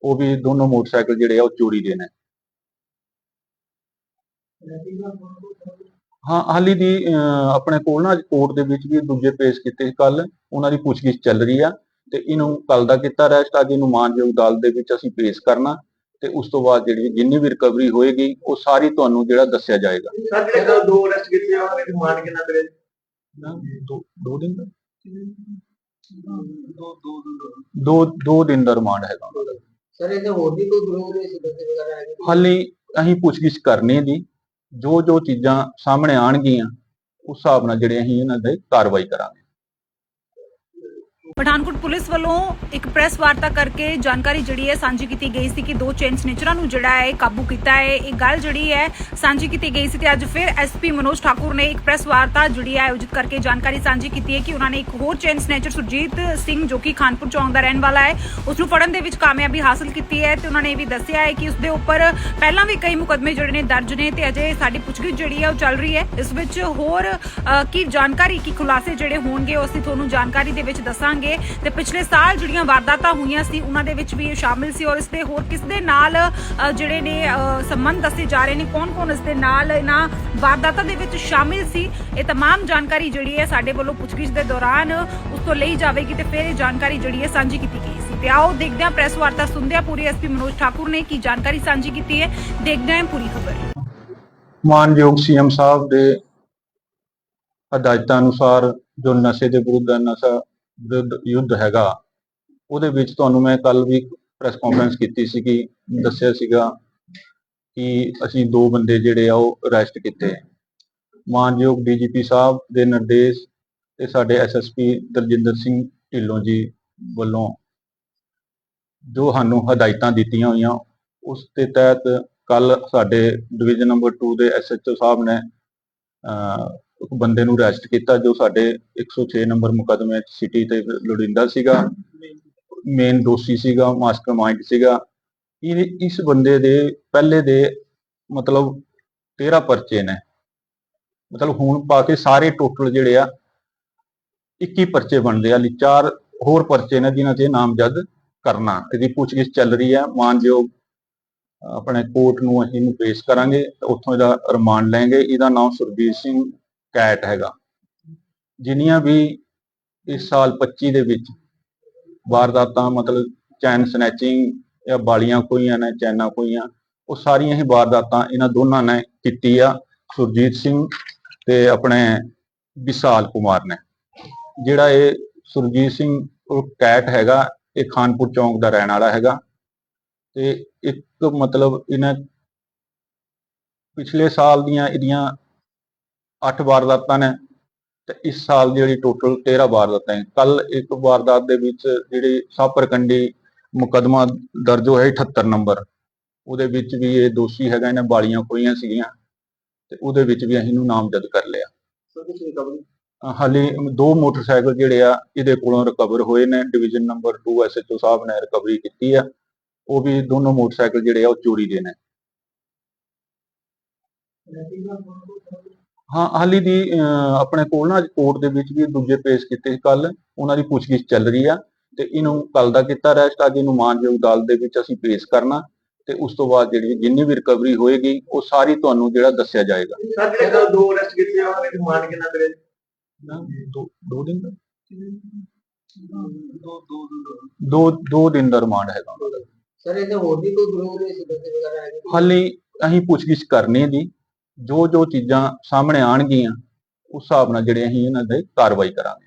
B: ਉਹ ਵੀ ਦੋਨੋਂ ਮੋਟਰਸਾਈਕਲ ਜਿਹੜੇ ਆ ਉਹ ਚੋਰੀ ਦੇ ਨੇ। ਹਾਂ ਹਾਲੀ ਦੀ ਆਪਣੇ ਕੋਲ ਨਾ ਕੋਰਟ ਦੇ ਵਿੱਚ ਵੀ ਦੂਜੇ ਪੇਸ਼ ਕੀਤੇ ਕੱਲ ਉਹਨਾਂ ਦੀ ਪੁੱਛਗਿੱਛ ਚੱਲ ਰਹੀ ਆ ਤੇ ਇਹਨੂੰ ਕੱਲ ਦਾ ਕੀਤਾ ਰੈਸਟ ਅੱਜ ਇਹਨੂੰ ਮਾਨਯੋਗ ਅਦਾਲਤ ਦੇ ਵਿੱਚ ਅਸੀਂ ਪੇਸ਼ ਕਰਨਾ ਤੇ ਉਸ ਤੋਂ ਬਾਅਦ ਜਿਹੜੀ ਜਿੰਨੀ ਵੀ ਰਿਕਵਰੀ ਹੋਏਗੀ ਉਹ ਸਾਰੀ ਤੁਹਾਨੂੰ ਜਿਹੜਾ ਦੱਸਿਆ ਜਾਏਗਾ।
C: ਸਰ ਜਿਹੜੇ ਕੱਲ੍ਹ ਦੋ ਅਰੈਸਟ ਕੀਤੇ ਆ ਉਹਨਾਂ ਦੀ ਰਿਮਾਂਡ ਕਿੰਨਾ ਕਰੇ
B: ਦੋ ਦੋ ਦਿਨ ਦਾ? ਦੋ ਦੋ ਦਿਨ ਦਾ ਰਿਮਾਂਡ ਹੈਗਾ। ਉਹਨਾਂ ਦਾ
C: ਸਰ ਇਹਦੇ ਹੋਰ ਵੀ ਕੋਈ ਗਰੋਹ ਦੇ ਸਦੱਸ ਵਗੈਰਾ ਹੈਗੇ?
B: ਹਾਲੇ ਅਸੀਂ ਪੁੱਛਗਿੱਛ ਕਰਨੀ ਹੈ ਜੀ। ਜੋ ਜੋ ਚੀਜ਼ਾਂ ਸਾਹਮਣੇ ਆਣਗੀਆਂ ਉਸ ਹਿਸਾਬ ਨਾਲ ਜਿਹੜੇ ਅਸੀਂ ਇਹਨਾਂ ਦੇ ਕਾਰਵਾਈ ਕਰਾਂਗੇ।
A: ਪਠਾਨਕੋਟ ਪੁਲਿਸ ਵੱਲੋਂ ਇੱਕ ਪ੍ਰੈਸ ਵਾਰਤਾ ਕਰਕੇ ਜਾਣਕਾਰੀ ਜਿਹੜੀ ਹੈ ਸਾਂਝੀ ਕੀਤੀ ਗਈ ਸੀ ਕਿ ਦੋ ਚੇਨ ਸਨੇਚਰਾਂ ਨੂੰ ਜਿਹੜਾ ਹੈ ਕਾਬੂ ਕੀਤਾ ਹੈ। ਇਹ ਗੱਲ ਜਿਹੜੀ ਹੈ ਸਾਂਝੀ ਕੀਤੀ ਗਈ ਸੀ ਤੇ ਅੱਜ ਫਿਰ ਐਸਪੀ ਮਨੋਜ ਠਾਕੁਰ ਨੇ ਇੱਕ ਪ੍ਰੈਸ ਵਾਰਤਾ ਜਿਹੜੀ ਹੈ ਆਯੋਜਿਤ ਕਰਕੇ ਜਾਣਕਾਰੀ ਸਾਂਝੀ ਕੀਤੀ ਹੈ ਕਿ ਉਹਨਾਂ ਨੇ ਇੱਕ ਹੋਰ ਚੇਨ ਸਨੇਚਰ ਸੁਰਜੀਤ ਸਿੰਘ ਜੋ ਕਿ ਖਾਨਪੁਰ ਚੌਂਕ ਦਾ ਰਹਿਣ ਵਾਲਾ ਹੈ, ਉਸ ਨੂੰ ਫੜਨ ਦੇ ਵਿੱਚ ਕਾਮਯਾਬੀ ਹਾਸਲ ਕੀਤੀ ਹੈ ਤੇ ਉਹਨਾਂ ਨੇ ਇਹ ਵੀ ਦੱਸਿਆ ਹੈ ਕਿ ਉਸ ਦੇ ਉੱਪਰ ਪਹਿਲਾਂ ਵੀ ਕਈ ਮੁਕਦਮੇ ਜਿਹੜੇ ਨੇ ਦਰਜ ਨੇ ਤੇ ਅਜੇ ਸਾਡੀ ਪੁੱਛਗਿੱਛ ਜਿਹੜੀ ਹੈ ਉਹ ਚੱਲ ਰਹੀ ਹੈ। ਇਸ ਵਿੱਚ ਹੋਰ ਕੀ ਜਾਣਕਾਰੀ, ਕੀ ਖੁਲਾਸੇ ਜਿਹੜੇ ਹੋਣਗੇ, ਉਹ ਅਸੀਂ ਤੁਹਾਨੂੰ ਜਾਣਕਾਰੀ ਦੇ ਵਿੱਚ ਦੱਸਾਂਗੇ। ਤੇ ਪਿਛਲੇ ਸਾਲ ਜਿਹੜੀਆਂ ਵਾਰਦਾਤਾਂ ਹੋਈਆਂ ਸੀ ਉਹਨਾਂ ਦੇ ਵਿੱਚ ਵੀ ਇਹ ਸ਼ਾਮਿਲ ਸੀ ਔਰ ਇਸ ਦੇ ਹੋਰ ਕਿਸ ਦੇ ਨਾਲ ਅ, ਜਿਹੜੇ ਨੇ ਅ, ਸੰਬੰਧ ਦੱਸੇ ਜਾ ਰਹੇ ਨੇ ਕੌਣ-ਕੌਣ ਇਸ ਦੇ ਨਾਲ ਇਹਨਾਂ ਵਾਰਦਾਤਾਂ ਦੇ ਵਿੱਚ ਸ਼ਾਮਿਲ ਸੀ ਇਹ तमाम ਜਾਣਕਾਰੀ ਜਿਹੜੀ ਹੈ ਸਾਡੇ ਵੱਲੋਂ ਪੁੱਛਗਿੱਛ ਦੇ ਦੌਰਾਨ ਉਸ ਤੋਂ ਲਈ ਜਾਵੇਗੀ ਤੇ ਫਿਰ ਇਹ ਜਾਣਕਾਰੀ ਜਿਹੜੀ ਹੈ ਸਾਂਝੀ ਕੀਤੀ ਗਈ ਸੀ ਤੇ ਆਓ ਦੇਖਦੇ ਹਾਂ ਪ੍ਰੈਸ ਵਾਰਤਾ ਸੁਣਦੇ ਹਾਂ ਪੂਰੀ ਐਸਪੀ ਮਨੋਜ ਠਾਕੁਰ ਨੇ ਕੀ ਜਾਣਕਾਰੀ ਸਾਂਝੀ ਕੀਤੀ ਹੈ ਦੇਖਦੇ ਹਾਂ ਪੂਰੀ ਖਬਰ
B: ਮਾਨਯੋਗ ਸੀਐਮ ਸਾਹਿਬ ਦੇ ਹਦਾਇਤਾਂ ਅਨੁਸਾਰ ਜੋ ਨਸ਼ੇ ਦੇ ਵਿਰੁੱਧ ਹੈ, ਨਸ਼ਾ ਵਿਰੁੱਧ ਯੁੱਧ ਹੈਗਾ। ਉਹਦੇ ਵਿੱਚ ਤੁਹਾਨੂੰ ਮੈਂ ਕੱਲ ਵੀ ਪ੍ਰੈਸ ਕਾਨਫਰੰਸ ਕੀਤੀ ਸੀ ਕਿ ਦੱਸਿਆ ਸੀਗਾ ਕਿ ਅਸੀਂ ਦੋ ਬੰਦੇ ਜਿਹੜੇ ਆ ਉਹ ਅਰੈਸਟ ਕੀਤੇ। ਮਾਨਯੋਗ ਡੀਜੀਪੀ ਸਾਹਿਬ ਦੇ ਨਿਰਦੇਸ਼ ਤੇ ਸਾਡੇ ਐਸਐਸਪੀ ਦਲਜਿੰਦਰ ਸਿੰਘ ਢਿੱਲੋਂ ਜੀ ਵੱਲੋਂ ਜੋ ਸਾਨੂੰ ਹਦਾਇਤਾਂ ਦਿੱਤੀਆਂ ਹੋਈਆਂ ਉਸ ਦੇ ਤਹਿਤ ਕੱਲ ਸਾਡੇ ਡਿਵੀਜ਼ਨ ਨੰਬਰ 2 ਦੇ ਐਸਐਚਓ ਸਾਹਿਬ ਨੇ ਅਹ, ਬੰਦੇ ਨੂੰ ਅਰੈਸਟ ਕੀਤਾ, ਜੋ ਸਾਡੇ 106 ਨੰਬਰ ਮੁਕਦਮੇ ਸਿਟੀ ਤੇ ਲੋੜਿੰਦਾ ਸੀਗਾ। ਮੇਨ ਦੋਸ਼ੀ ਸੀਗਾ ਮਾਸਟਰਮਾਈਂਡ ਸੀਗਾ। ਇਹ, ਇਸ ਬੰਦੇ ਦੇ ਪਹਿਲੇ ਦੇ ਮਤਲਬ 13 ਪਰਚੇ ਨੇ। ਮਤਲਬ ਹੁਣ ਪਾ ਕੇ ਸਾਰੇ ਟੋਟਲ ਜਿਹੜੇ ਆ 21 ਪਰਚੇ ਬਣਦੇ ਆ। ਲਈ ਚਾਰ ਹੋਰ ਪਰਚੇ ਨੇ ਜਿਨ੍ਹਾਂ ਤੇ ਨਾਮਜ਼ਦ ਕਰਨਾ। ਇਹਦੀ ਪੁੱਛਗਿੱਛ ਚੱਲ ਰਹੀ ਹੈ ਮਾਨਯੋਗ ਆਪਣੇ ਕੋਰਟ ਨੂੰ ਅਸੀਂ ਇਹਨੂੰ ਪੇਸ਼ ਕਰਾਂਗੇ। ਉੱਥੋਂ ਇਹਦਾ ਰਿਮਾਂਡ ਲੈਂਗੇ। ਇਹਦਾ ਨਾਮ ਸੁਰਬੀਰ ਸਿੰਘ ਕੈਟ ਹੈਗਾ। ਜਿੰਨੀਆਂ ਵੀ ਇਸ ਸਾਲ 25 ਦੇ ਵਿੱਚ ਵਾਰਦਾਤਾਂ, ਮਤਲਬ ਚੈਨ ਸਨੈਚਿੰਗ ਜਾਂ ਬਾਲੀਆਂ ਖੋਈਆਂ ਨੇ, ਚੈਨਾਂ ਖੋਈਆਂ ਉਹ ਸਾਰੀਆਂ ਹੀ ਵਾਰਦਾਤਾਂ ਇਹਨਾਂ ਦੋਨਾਂ ਨੇ ਕੀਤੀ ਆ, ਸੁਰਜੀਤ ਸਿੰਘ ਤੇ ਆਪਣੇ ਵਿਸ਼ਾਲ ਕੁਮਾਰ ਨੇ। ਜਿਹੜਾ ਇਹ ਸੁਰਜੀਤ ਸਿੰਘ, ਉਹ ਕੈਟ ਹੈਗਾ, ਇਹ ਖਾਨਪੁਰ ਚੌਂਕ ਦਾ ਰਹਿਣ ਵਾਲਾ ਹੈਗਾ। ਤੇ ਇੱਕ ਮਤਲਬ ਇਹਨਾਂ ਪਿਛਲੇ ਸਾਲ ਦੀਆਂ ਇਹਦੀਆਂ 8 ਵਾਰਦਾਤਾਂ ਨੇ ਤੇ ਇਸ ਸਾਲ ਦੀ ਜਿਹੜੀ ਟੋਟਲ 13 ਵਾਰਦਾਤਾਂ ਹੈ ਕੱਲ ਇੱਕ ਵਾਰਦਾਤ ਦੇ ਵਿੱਚ ਜਿਹੜੀ ਸਾਪਰਕੰਡੀ ਮੁਕਦਮਾ ਦਰਜ ਹੋਇਆ 78 ਨੰਬਰ। ਉਹਦੇ ਵਿੱਚ ਵੀ ਇਹ ਦੋਸ਼ੀ ਹੈਗਾ ਇਹਨੇ ਬਾਲੀਆਂ ਖੋਈਆਂ ਸੀਗੀਆਂ ਤੇ ਉਹਦੇ ਵਿੱਚ ਵੀ ਅਸੀਂ ਇਹਨੂੰ ਨਾਮਜ਼ਦ ਕਰ ਲਿਆ। ਹਾਲੇ ਦੋ ਮੋਟਰਸਾਈਕਲ ਜਿਹੜੇ ਆ ਇਹਦੇ ਕੋਲੋਂ ਰਿਕਵਰ ਹੋਏ ਨੇ। ਡਿਵੀਜ਼ਨ ਨੰਬਰ 2 ਐਸਐਚਓ ਸਾਹਿਬ ਨੇ ਰਿਕਵਰੀ ਕੀਤੀ ਆ। ਉਹ ਵੀ ਦੋਨੋਂ ਮੋਟਰਸਾਈਕਲ ਜਿਹੜੇ ਆ ਉਹ ਚੋਰੀ ਦੇ ਨੇ। ਹਾਂ ਹਾਲੀ ਦੀ ਅਹ, ਆਪਣੇ ਕੋਲ ਨਾ ਕੋਰਟ ਦੇ ਵਿੱਚ ਵੀ ਦੂਜੇ ਪੇਸ਼ ਕੀਤੇ ਕੱਲ ਉਹਨਾਂ ਦੀ ਪੁੱਛਗਿੱਛ ਚੱਲ ਰਹੀ ਆ ਤੇ ਇਹਨੂੰ ਕੱਲ ਦਾ ਕੀਤਾ ਰੈਸਟ ਅੱਜ ਇਹਨੂੰ ਮਾਨਯੋਗ ਅਦਾਲਤ ਦੇ ਵਿੱਚ ਅਸੀਂ ਪੇਸ਼ ਕਰਨਾ ਤੇ ਉਸ ਤੋਂ ਬਾਅਦ ਜਿਹੜੀ ਜਿੰਨੀ ਵੀ ਰਿਕਵਰੀ ਹੋਏਗੀ ਉਹ ਸਾਰੀ ਤੁਹਾਨੂੰ ਜਿਹੜਾ ਦੱਸਿਆ ਜਾਏਗਾ।
C: ਸਰ ਜਿਹੜੇ ਕੱਲ੍ਹ ਦੋ ਅਰੈਸਟ ਕੀਤੇ ਆ ਉਹਨਾਂ ਦੀ ਰਿਮਾਂਡ ਕਿੰਨਾ ਕਰੇ
B: ਦੋ ਦੋ ਦਿਨ ਦਾ? ਦੋ ਦੋ ਦਿਨ ਦਾ ਰਿਮਾਂਡ ਹੈਗਾ। ਉਹਨਾਂ ਦਾ
C: ਸਰ ਇਹਦੇ ਹੋਰ ਵੀ ਕੋਈ ਗਰੋਹ ਦੇ ਸਦੱਸ ਵਗੈਰਾ ਹੈਗੇ?
B: ਹਾਲੇ ਅਸੀਂ ਪੁੱਛਗਿੱਛ ਕਰਨੀ ਹੈ ਜੋ ਜੋ ਚੀਜ਼ਾਂ ਸਾਹਮਣੇ ਆਣਗੀਆਂ ਉਸ ਹਿਸਾਬ ਨਾਲ ਜਿਹੜੇ ਅਸੀਂ ਇਹਨਾਂ ਦੇ ਕਾਰਵਾਈ ਕਰਾਂਗੇ।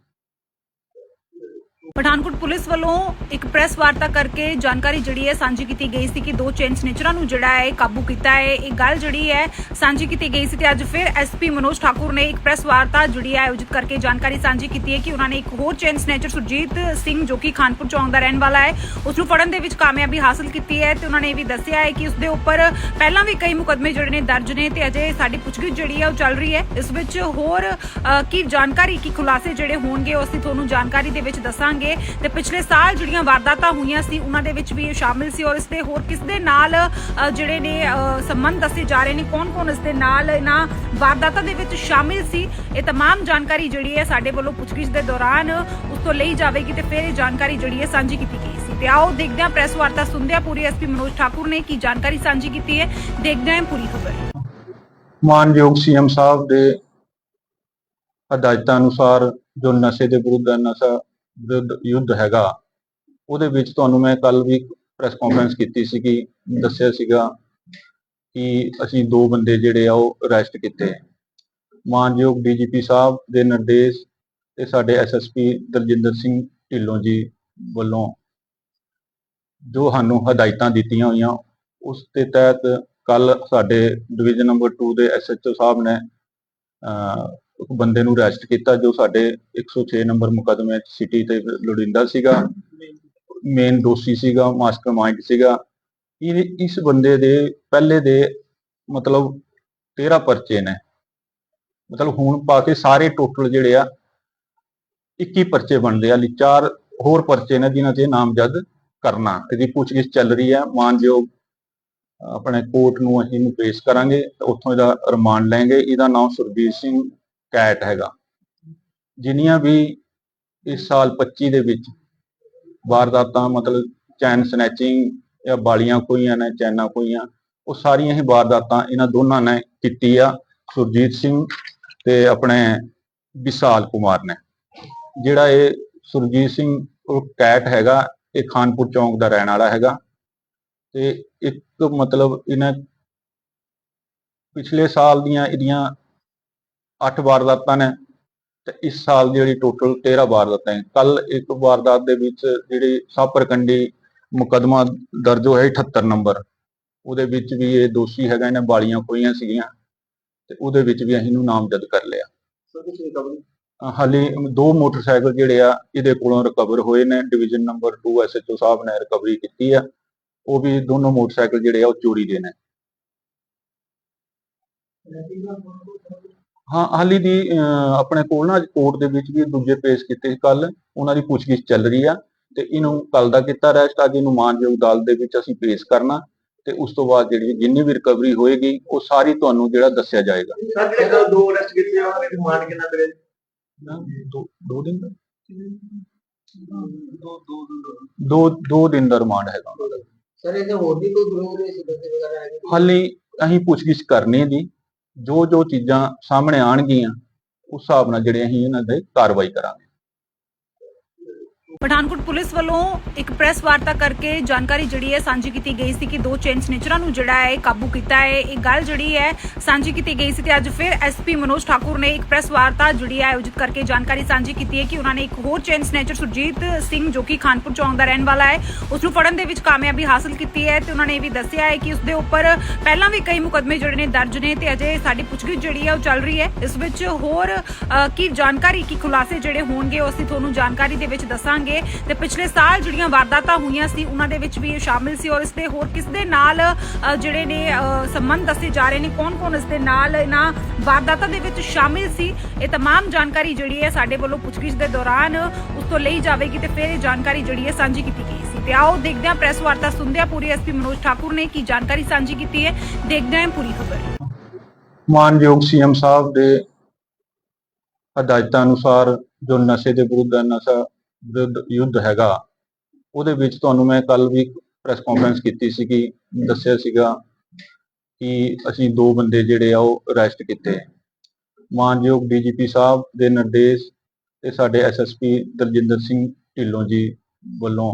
A: ਪਠਾਨਕੋਟ ਪੁਲਿਸ ਵੱਲੋਂ ਇੱਕ ਪ੍ਰੈਸ ਵਾਰਤਾ ਕਰਕੇ ਜਾਣਕਾਰੀ ਜਿਹੜੀ ਹੈ ਸਾਂਝੀ ਕੀਤੀ ਗਈ ਸੀ ਕਿ ਦੋ ਚੇਨ ਸਨੇਚਰਾਂ ਨੂੰ ਜਿਹੜਾ ਹੈ ਕਾਬੂ ਕੀਤਾ ਹੈ। ਇਹ ਗੱਲ ਜਿਹੜੀ ਹੈ ਸਾਂਝੀ ਕੀਤੀ ਗਈ ਸੀ ਤੇ ਅੱਜ ਫਿਰ ਐਸਪੀ ਮਨੋਜ ਠਾਕੁਰ ਨੇ ਇੱਕ ਪ੍ਰੈਸ ਵਾਰਤਾ ਜਿਹੜੀ ਹੈ ਆਯੋਜਿਤ ਕਰਕੇ ਜਾਣਕਾਰੀ ਸਾਂਝੀ ਕੀਤੀ ਹੈ ਕਿ ਉਹਨਾਂ ਨੇ ਇੱਕ ਹੋਰ ਚੇਨ ਸਨੇਚਰ ਸੁਰਜੀਤ ਸਿੰਘ ਜੋ ਕਿ ਖਾਨਪੁਰ ਚੌਂਕ ਦਾ ਰਹਿਣ ਵਾਲਾ ਹੈ, ਉਸ ਨੂੰ ਫੜਨ ਦੇ ਵਿੱਚ ਕਾਮਯਾਬੀ ਹਾਸਲ ਕੀਤੀ ਹੈ ਤੇ ਉਹਨਾਂ ਨੇ ਇਹ ਵੀ ਦੱਸਿਆ ਹੈ ਕਿ ਉਸ ਦੇ ਉੱਪਰ ਪਹਿਲਾਂ ਵੀ ਕਈ ਮੁਕਦਮੇ ਜਿਹੜੇ ਨੇ ਦਰਜ ਨੇ ਤੇ ਅਜੇ ਸਾਡੀ ਪੁੱਛਗਿੱਛ ਜਿਹੜੀ ਹੈ ਉਹ ਚੱਲ ਰਹੀ ਹੈ। ਇਸ ਵਿੱਚ ਹੋਰ ਕੀ ਜਾਣਕਾਰੀ, ਕੀ ਖੁਲਾਸੇ ਜਿਹੜੇ ਹੋਣਗੇ ਉਹ ਅਸੀਂ ਤੁਹਾਨੂੰ ਜਾਣਕਾਰੀ ਦੇ ਵਿੱਚ ਦੱਸਾਂਗੇ। ਦੱਸਾਂਗੇ ਤੇ ਪਿਛਲੇ ਸਾਲ ਜਿਹੜੀਆਂ ਵਾਰਦਾਤਾਂ ਹੋਈਆਂ ਸੀ, ਉਹਨਾਂ ਦੇ ਵਿੱਚ ਵੀ ਇਹ ਸ਼ਾਮਿਲ ਸੀ ਔਰ ਇਸ ਦੇ ਹੋਰ ਕਿਸ ਦੇ ਨਾਲ ਜਿਹੜੇ ਨੇ ਸੰਬੰਧ ਦੱਸੇ ਜਾ ਰਹੇ ਨੇ, ਕੌਣ-ਕੌਣ ਇਸ ਦੇ ਨਾਲ ਇਹਨਾਂ ਵਾਰਦਾਤਾਂ ਦੇ ਵਿੱਚ ਸ਼ਾਮਿਲ ਸੀ, ਇਹ ਤਮਾਮ ਜਾਣਕਾਰੀ ਜਿਹੜੀ ਹੈ ਸਾਡੇ ਵੱਲੋਂ ਪੁੱਛਗਿੱਛ ਦੇ ਦੌਰਾਨ ਉਸ ਤੋਂ ਲਈ ਜਾਵੇਗੀ ਤੇ ਫਿਰ ਇਹ ਜਾਣਕਾਰੀ ਜਿਹੜੀ ਹੈ ਸਾਂਝੀ ਕੀਤੀ ਗਈ ਸੀ। ਤੇ ਆਓ ਦੇਖਦੇ ਹਾਂ ਪ੍ਰੈਸ ਵਾਰਤਾ ਸੁਣਦੇ ਹਾਂ ਪੂਰੀ ਐਸਪੀ ਮਨੋਜ ਠਾਕੁਰ ਨੇ ਕੀ ਜਾਣਕਾਰੀ ਸਾਂਝੀ ਕੀਤੀ ਹੈ। ਦੇਖਦੇ ਹਾਂ ਪੂਰੀ ਖਬਰ।
B: ਮਾਨਯੋਗ ਸੀਐਮ ਸਾਹਿਬ ਦੇ ਹਦਾਇਤਾਂ ਅਨੁਸਾਰ ਜੋ ਨਸ਼ੇ ਦੇ ਵਿਰੁੱਧ ਨਸ਼ਾ ਵਿਰੁੱਧ ਯੁੱਧ ਹੈਗਾ। ਉਹਦੇ ਵਿੱਚ ਤੁਹਾਨੂੰ ਮੈਂ ਕੱਲ ਵੀ ਪ੍ਰੈਸ ਕਾਨਫਰੰਸ ਕੀਤੀ ਸੀ ਕਿ ਦੱਸਿਆ ਸੀਗਾ ਕਿ ਅਸੀਂ ਦੋ ਬੰਦੇ ਜਿਹੜੇ ਆ ਉਹ ਅਰੈਸਟ ਕੀਤੇ। ਮਾਨਯੋਗ ਡੀਜੀਪੀ ਸਾਹਿਬ ਦੇ ਨਿਰਦੇਸ਼ ਤੇ ਸਾਡੇ ਐਸਐਸਪੀ ਦਲਜਿੰਦਰ ਸਿੰਘ ਢਿੱਲੋਂ ਜੀ ਵੱਲੋਂ ਜੋ ਸਾਨੂੰ ਹਦਾਇਤਾਂ ਦਿੱਤੀਆਂ ਹੋਈਆਂ ਉਸ ਦੇ ਤਹਿਤ ਕੱਲ ਸਾਡੇ ਡਿਵੀਜ਼ਨ ਨੰਬਰ 2 ਦੇ ਐਸਐਚਓ ਸਾਹਿਬ ਨੇ ਅਹ, ਬੰਦੇ ਨੂੰ ਅਰੈਸਟ ਕੀਤਾ ਜੋ ਸਾਡੇ 106 ਨੰਬਰ ਮੁਕਦਮੇ ਸਿਟੀ ਤੇ ਲੋੜਿੰਦਾ ਸੀਗਾ ਮੇਨ ਦੋਸ਼ੀ ਸੀਗਾ ਮਾਸਟਰਮਾਈਂਡ ਸੀਗਾ। ਇਹ ਇਸ ਬੰਦੇ ਦੇ ਪਹਿਲੇ ਦੇ ਮਤਲਬ 13 ਪਰਚੇ ਨੇ। ਮਤਲਬ ਹੁਣ ਪਾ ਕੇ ਸਾਰੇ ਟੋਟਲ ਜਿਹੜੇ ਆ 21 ਪਰਚੇ ਬਣਦੇ ਆ। ਲਈ ਚਾਰ ਹੋਰ ਪਰਚੇ ਨੇ ਜਿਨ੍ਹਾਂ ਤੇ ਨਾਮਜ਼ਦ ਕਰਨਾ। ਇਹਦੀ ਪੁੱਛਗਿੱਛ ਚੱਲ ਰਹੀ ਹੈ ਮਾਨਯੋਗ ਆਪਣੇ ਕੋਰਟ ਨੂੰ ਅਸੀਂ ਇਹਨੂੰ ਪੇਸ਼ ਕਰਾਂਗੇ ਉੱਥੋਂ ਇਹਦਾ ਰਿਮਾਂਡ ਲੈਂਗੇ ਇਹਦਾ ਨਾਮ ਸੁਰਬੀਰ ਸਿੰਘ ਕੈਟ ਹੈਗਾ। ਜਿੰਨੀਆਂ ਵੀ ਇਸ ਸਾਲ 25 ਦੇ ਵਿੱਚ ਵਾਰਦਾਤਾਂ, ਮਤਲਬ ਚੈਨ ਸਨੈਚਿੰਗ ਜਾਂ ਬਾਲੀਆਂ ਖੋਈਆਂ ਨੇ, ਚੈਨਾਂ ਖੋਈਆਂ ਉਹ ਸਾਰੀਆਂ ਹੀ ਵਾਰਦਾਤਾਂ ਇਹਨਾਂ ਦੋਨਾਂ ਨੇ ਕੀਤੀ ਆ। ਸੁਰਜੀਤ ਸਿੰਘ ਤੇ ਆਪਣੇ ਵਿਸ਼ਾਲ ਕੁਮਾਰ ਨੇ। ਜਿਹੜਾ ਇਹ ਸੁਰਜੀਤ ਸਿੰਘ, ਉਹ ਕੈਟ ਹੈਗਾ, ਇਹ ਖਾਨਪੁਰ ਚੌਂਕ ਦਾ ਰਹਿਣ ਵਾਲਾ ਹੈਗਾ। ਤੇ ਇੱਕ ਮਤਲਬ ਇਹਨਾਂ ਪਿਛਲੇ ਸਾਲ ਦੀਆਂ ਇਹਦੀਆਂ 8 ਵਾਰਦਾਤਾਂ ਨੇ ਤੇ ਇਸ ਸਾਲ ਜਿਹੜੀ ਟੋਟਲ 13 ਵਾਰਦਾਤਾਂ ਹੈ ਕੱਲ ਇੱਕ ਵਾਰਦਾਤ ਦੇ ਵਿੱਚ ਜਿਹੜੀ ਸਾਪਰਕੰਡੀ ਮੁਕਦਮਾ ਦਰਜ ਹੋਇਆ 78 ਨੰਬਰ। ਉਹਦੇ ਵਿੱਚ ਵੀ ਇਹ ਦੋਸ਼ੀ ਹੈਗਾ ਇਹਨੇ ਬਾਲੀਆਂ ਖੋਈਆਂ ਸੀਗੀਆਂ ਤੇ ਉਹਦੇ ਵਿੱਚ ਵੀ ਅਸੀਂ ਇਹਨੂੰ ਨਾਮਜ਼ਦ ਕਰ ਲਿਆ।
C: ਸਰ ਰਿਕਵਰੀ
B: ਹਾਲੇ ਦੋ ਮੋਟਰਸਾਈਕਲ ਜਿਹੜੇ ਆ ਇਹਦੇ ਕੋਲੋਂ ਰਿਕਵਰ ਹੋਏ ਨੇ। ਡਿਵੀਜ਼ਨ ਨੰਬਰ 2 ਐਸਐਚਓ ਸਾਹਿਬ ਨੇ ਰਿਕਵਰੀ ਕੀਤੀ ਆ। ਉਹ ਵੀ ਦੋਨੋਂ ਮੋਟਰਸਾਈਕਲ ਜਿਹੜੇ ਆ ਉਹ ਚੋਰੀ ਦੇ ਨੇ। ਹਾਂ ਹਾਲੀ ਦੀ ਆਪਣੇ ਕੋਲ ਨਾ ਕੋਰਟ ਦੇ ਵਿੱਚ ਵੀ ਦੂਜੇ ਪੇਸ਼ ਕੀਤੇ ਕੱਲ ਉਹਨਾਂ ਦੀ ਪੁੱਛਗਿੱਛ ਚੱਲ ਰਹੀ ਆ ਤੇ ਇਹਨੂੰ ਕੱਲ ਦਾ ਕੀਤਾ ਰੈਸਟ ਅੱਜ ਇਹਨੂੰ ਮਾਨਯੋਗ ਅਦਾਲਤ ਦੇ ਵਿੱਚ ਅਸੀਂ ਪੇਸ਼ ਕਰਨਾ ਤੇ ਉਸ ਤੋਂ ਬਾਅਦ ਜਿਹੜੀ ਜਿੰਨੀ ਵੀ ਰਿਕਵਰੀ ਹੋਏਗੀ ਉਹ ਸਾਰੀ ਤੁਹਾਨੂੰ ਜਿਹੜਾ ਦੱਸਿਆ ਜਾਏਗਾ।
C: ਸਰ ਜਿਹੜੇ ਕੱਲ ਦੋ ਅਰੈਸਟ ਕੀਤੇ ਆ ਉਹਨਾਂ ਦੇ ਰਿਮਾਂਡ ਕਿੰਨਾ ਕਰੇ
B: ਨਾ, ਦੋ ਦੋ ਦਿਨ ਦਾ? ਦੋ ਦੋ ਦਿਨ ਦਾ ਰਿਮਾਂਡ ਹੈਗਾ। ਉਹਨਾਂ ਦਾ
C: ਸਰ ਇਹਦੇ ਹੋਰ ਵੀ ਕੋਈ ਗਰੋਹ ਦੇ ਸਦੱਸ ਵਗੈਰਾ ਹੈਗੇ?
B: ਹਾਲੇ ਅਸੀਂ ਪੁੱਛਗਿੱਛ ਕਰਨੀ ਹੈ ਜੀ। ਜੋ ਜੋ ਚੀਜ਼ਾਂ ਸਾਹਮਣੇ ਆਣਗੀਆਂ ਉਸ ਹਿਸਾਬ ਨਾਲ ਜਿਹੜੇ ਅਸੀਂ ਇਹਨਾਂ ਦੇ ਕਾਰਵਾਈ ਕਰਾਂਗੇ।
A: ਪਠਾਨਕੋਟ ਪੁਲਿਸ ਵੱਲੋਂ ਇੱਕ ਪ੍ਰੈਸ ਵਾਰਤਾ ਕਰਕੇ ਜਾਣਕਾਰੀ ਜਿਹੜੀ ਹੈ ਸਾਂਝੀ ਕੀਤੀ ਗਈ ਸੀ ਕਿ ਦੋ ਚੇਨ ਸਨੇਚਰਾਂ ਨੂੰ ਜਿਹੜਾ ਹੈ ਕਾਬੂ ਕੀਤਾ ਹੈ। ਇਹ ਗੱਲ ਜਿਹੜੀ ਹੈ ਸਾਂਝੀ ਕੀਤੀ ਗਈ ਸੀ ਤੇ ਅੱਜ ਫਿਰ ਐਸਪੀ ਮਨੋਜ ਠਾਕੁਰ ਨੇ ਇੱਕ ਪ੍ਰੈਸ ਵਾਰਤਾ ਜਿਹੜੀ ਹੈ ਆਯੋਜਿਤ ਕਰਕੇ ਜਾਣਕਾਰੀ ਸਾਂਝੀ ਕੀਤੀ ਹੈ ਕਿ ਉਹਨਾਂ ਨੇ ਇੱਕ ਹੋਰ ਚੇਨ ਸਨੇਚਰ ਸੁਰਜੀਤ ਸਿੰਘ ਜੋ ਕਿ ਖਾਨਪੁਰ ਚੌਂਕ ਦਾ ਰਹਿਣ ਵਾਲਾ ਹੈ, ਉਸ ਨੂੰ ਫੜਨ ਦੇ ਵਿੱਚ ਕਾਮਯਾਬੀ ਹਾਸਲ ਕੀਤੀ ਹੈ ਤੇ ਉਹਨਾਂ ਨੇ ਇਹ ਵੀ ਦੱਸਿਆ ਹੈ ਕਿ ਉਸ ਦੇ ਉੱਪਰ ਪਹਿਲਾਂ ਵੀ ਕਈ ਮੁਕਦਮੇ ਜਿਹੜੇ ਨੇ ਦਰਜ ਨੇ ਤੇ ਅਜੇ ਸਾਡੀ ਪੁੱਛਗਿੱਛ ਜਿਹੜੀ ਹੈ ਉਹ ਚੱਲ ਰਹੀ ਹੈ। ਇਸ ਵਿੱਚ ਹੋਰ ਕੀ ਜਾਣਕਾਰੀ, ਕੀ ਖੁਲਾਸੇ ਜਿਹੜੇ ਹੋਣਗੇ, ਉਹ ਅਸੀਂ ਤੁਹਾਨੂੰ ਜਾਣਕਾਰੀ ਦੇ ਵਿੱਚ ਦੱਸਾਂਗੇ। ਤੇ ਪਿਛਲੇ ਸਾਲ ਜਿਹੜੀਆਂ ਵਾਰਦਾਤਾਂ ਹੋਈਆਂ ਸੀ ਉਹਨਾਂ ਦੇ ਵਿੱਚ ਵੀ ਇਹ ਸ਼ਾਮਿਲ ਸੀ ਔਰ ਇਸ ਦੇ ਹੋਰ ਕਿਸ ਦੇ ਨਾਲ ਅ, ਜਿਹੜੇ ਨੇ ਅ, ਸੰਬੰਧ ਦੱਸੇ ਜਾ ਰਹੇ ਨੇ ਕੌਣ-ਕੌਣ ਇਸ ਦੇ ਨਾਲ ਇਹਨਾਂ ਵਾਰਦਾਤਾਂ ਦੇ ਵਿੱਚ ਸ਼ਾਮਿਲ ਸੀ ਇਹ तमाम ਜਾਣਕਾਰੀ ਜਿਹੜੀ ਹੈ ਸਾਡੇ ਵੱਲੋਂ ਪੁੱਛਗਿੱਛ ਦੇ ਦੌਰਾਨ ਉਸ ਤੋਂ ਲਈ ਜਾਵੇਗੀ ਤੇ ਫਿਰ ਇਹ ਜਾਣਕਾਰੀ ਜਿਹੜੀ ਹੈ ਸਾਂਝੀ ਕੀਤੀ ਗਈ ਸੀ ਤੇ ਆਓ ਦੇਖਦੇ ਹਾਂ ਪ੍ਰੈਸ ਵਾਰਤਾ ਸੁਣਦੇ ਹਾਂ ਪੂਰੀ ਐਸਪੀ ਮਨੋਜ ਠਾਕੁਰ ਨੇ ਕੀ ਜਾਣਕਾਰੀ ਸਾਂਝੀ ਕੀਤੀ ਹੈ ਦੇਖਦੇ ਹਾਂ ਪੂਰੀ ਖਬਰ
B: ਮਾਨਯੋਗ ਸੀਐਮ ਸਾਹਿਬ ਦੇ ਹਦਾਇਤਾਂ ਅਨੁਸਾਰ ਜੋ ਨਸ਼ੇ ਦੇ ਵਿਰੁੱਧ ਹੈ, ਨਸ਼ਾ ਵਿਰੁੱਧ ਯੁੱਧ ਹੈਗਾ। ਉਹਦੇ ਵਿੱਚ ਤੁਹਾਨੂੰ ਮੈਂ ਕੱਲ ਵੀ ਪ੍ਰੈਸ ਕਾਨਫਰੰਸ ਕੀਤੀ ਸੀ ਕਿ ਦੱਸਿਆ ਸੀਗਾ ਕਿ ਅਸੀਂ ਦੋ ਬੰਦੇ ਜਿਹੜੇ ਆ ਉਹ ਅਰੈਸਟ ਕੀਤੇ। ਮਾਨਯੋਗ ਡੀਜੀਪੀ ਸਾਹਿਬ ਦੇ ਨਿਰਦੇਸ਼ ਤੇ ਸਾਡੇ ਐਸਐਸਪੀ ਦਲਜਿੰਦਰ ਸਿੰਘ ਢਿੱਲੋਂ ਜੀ ਵੱਲੋਂ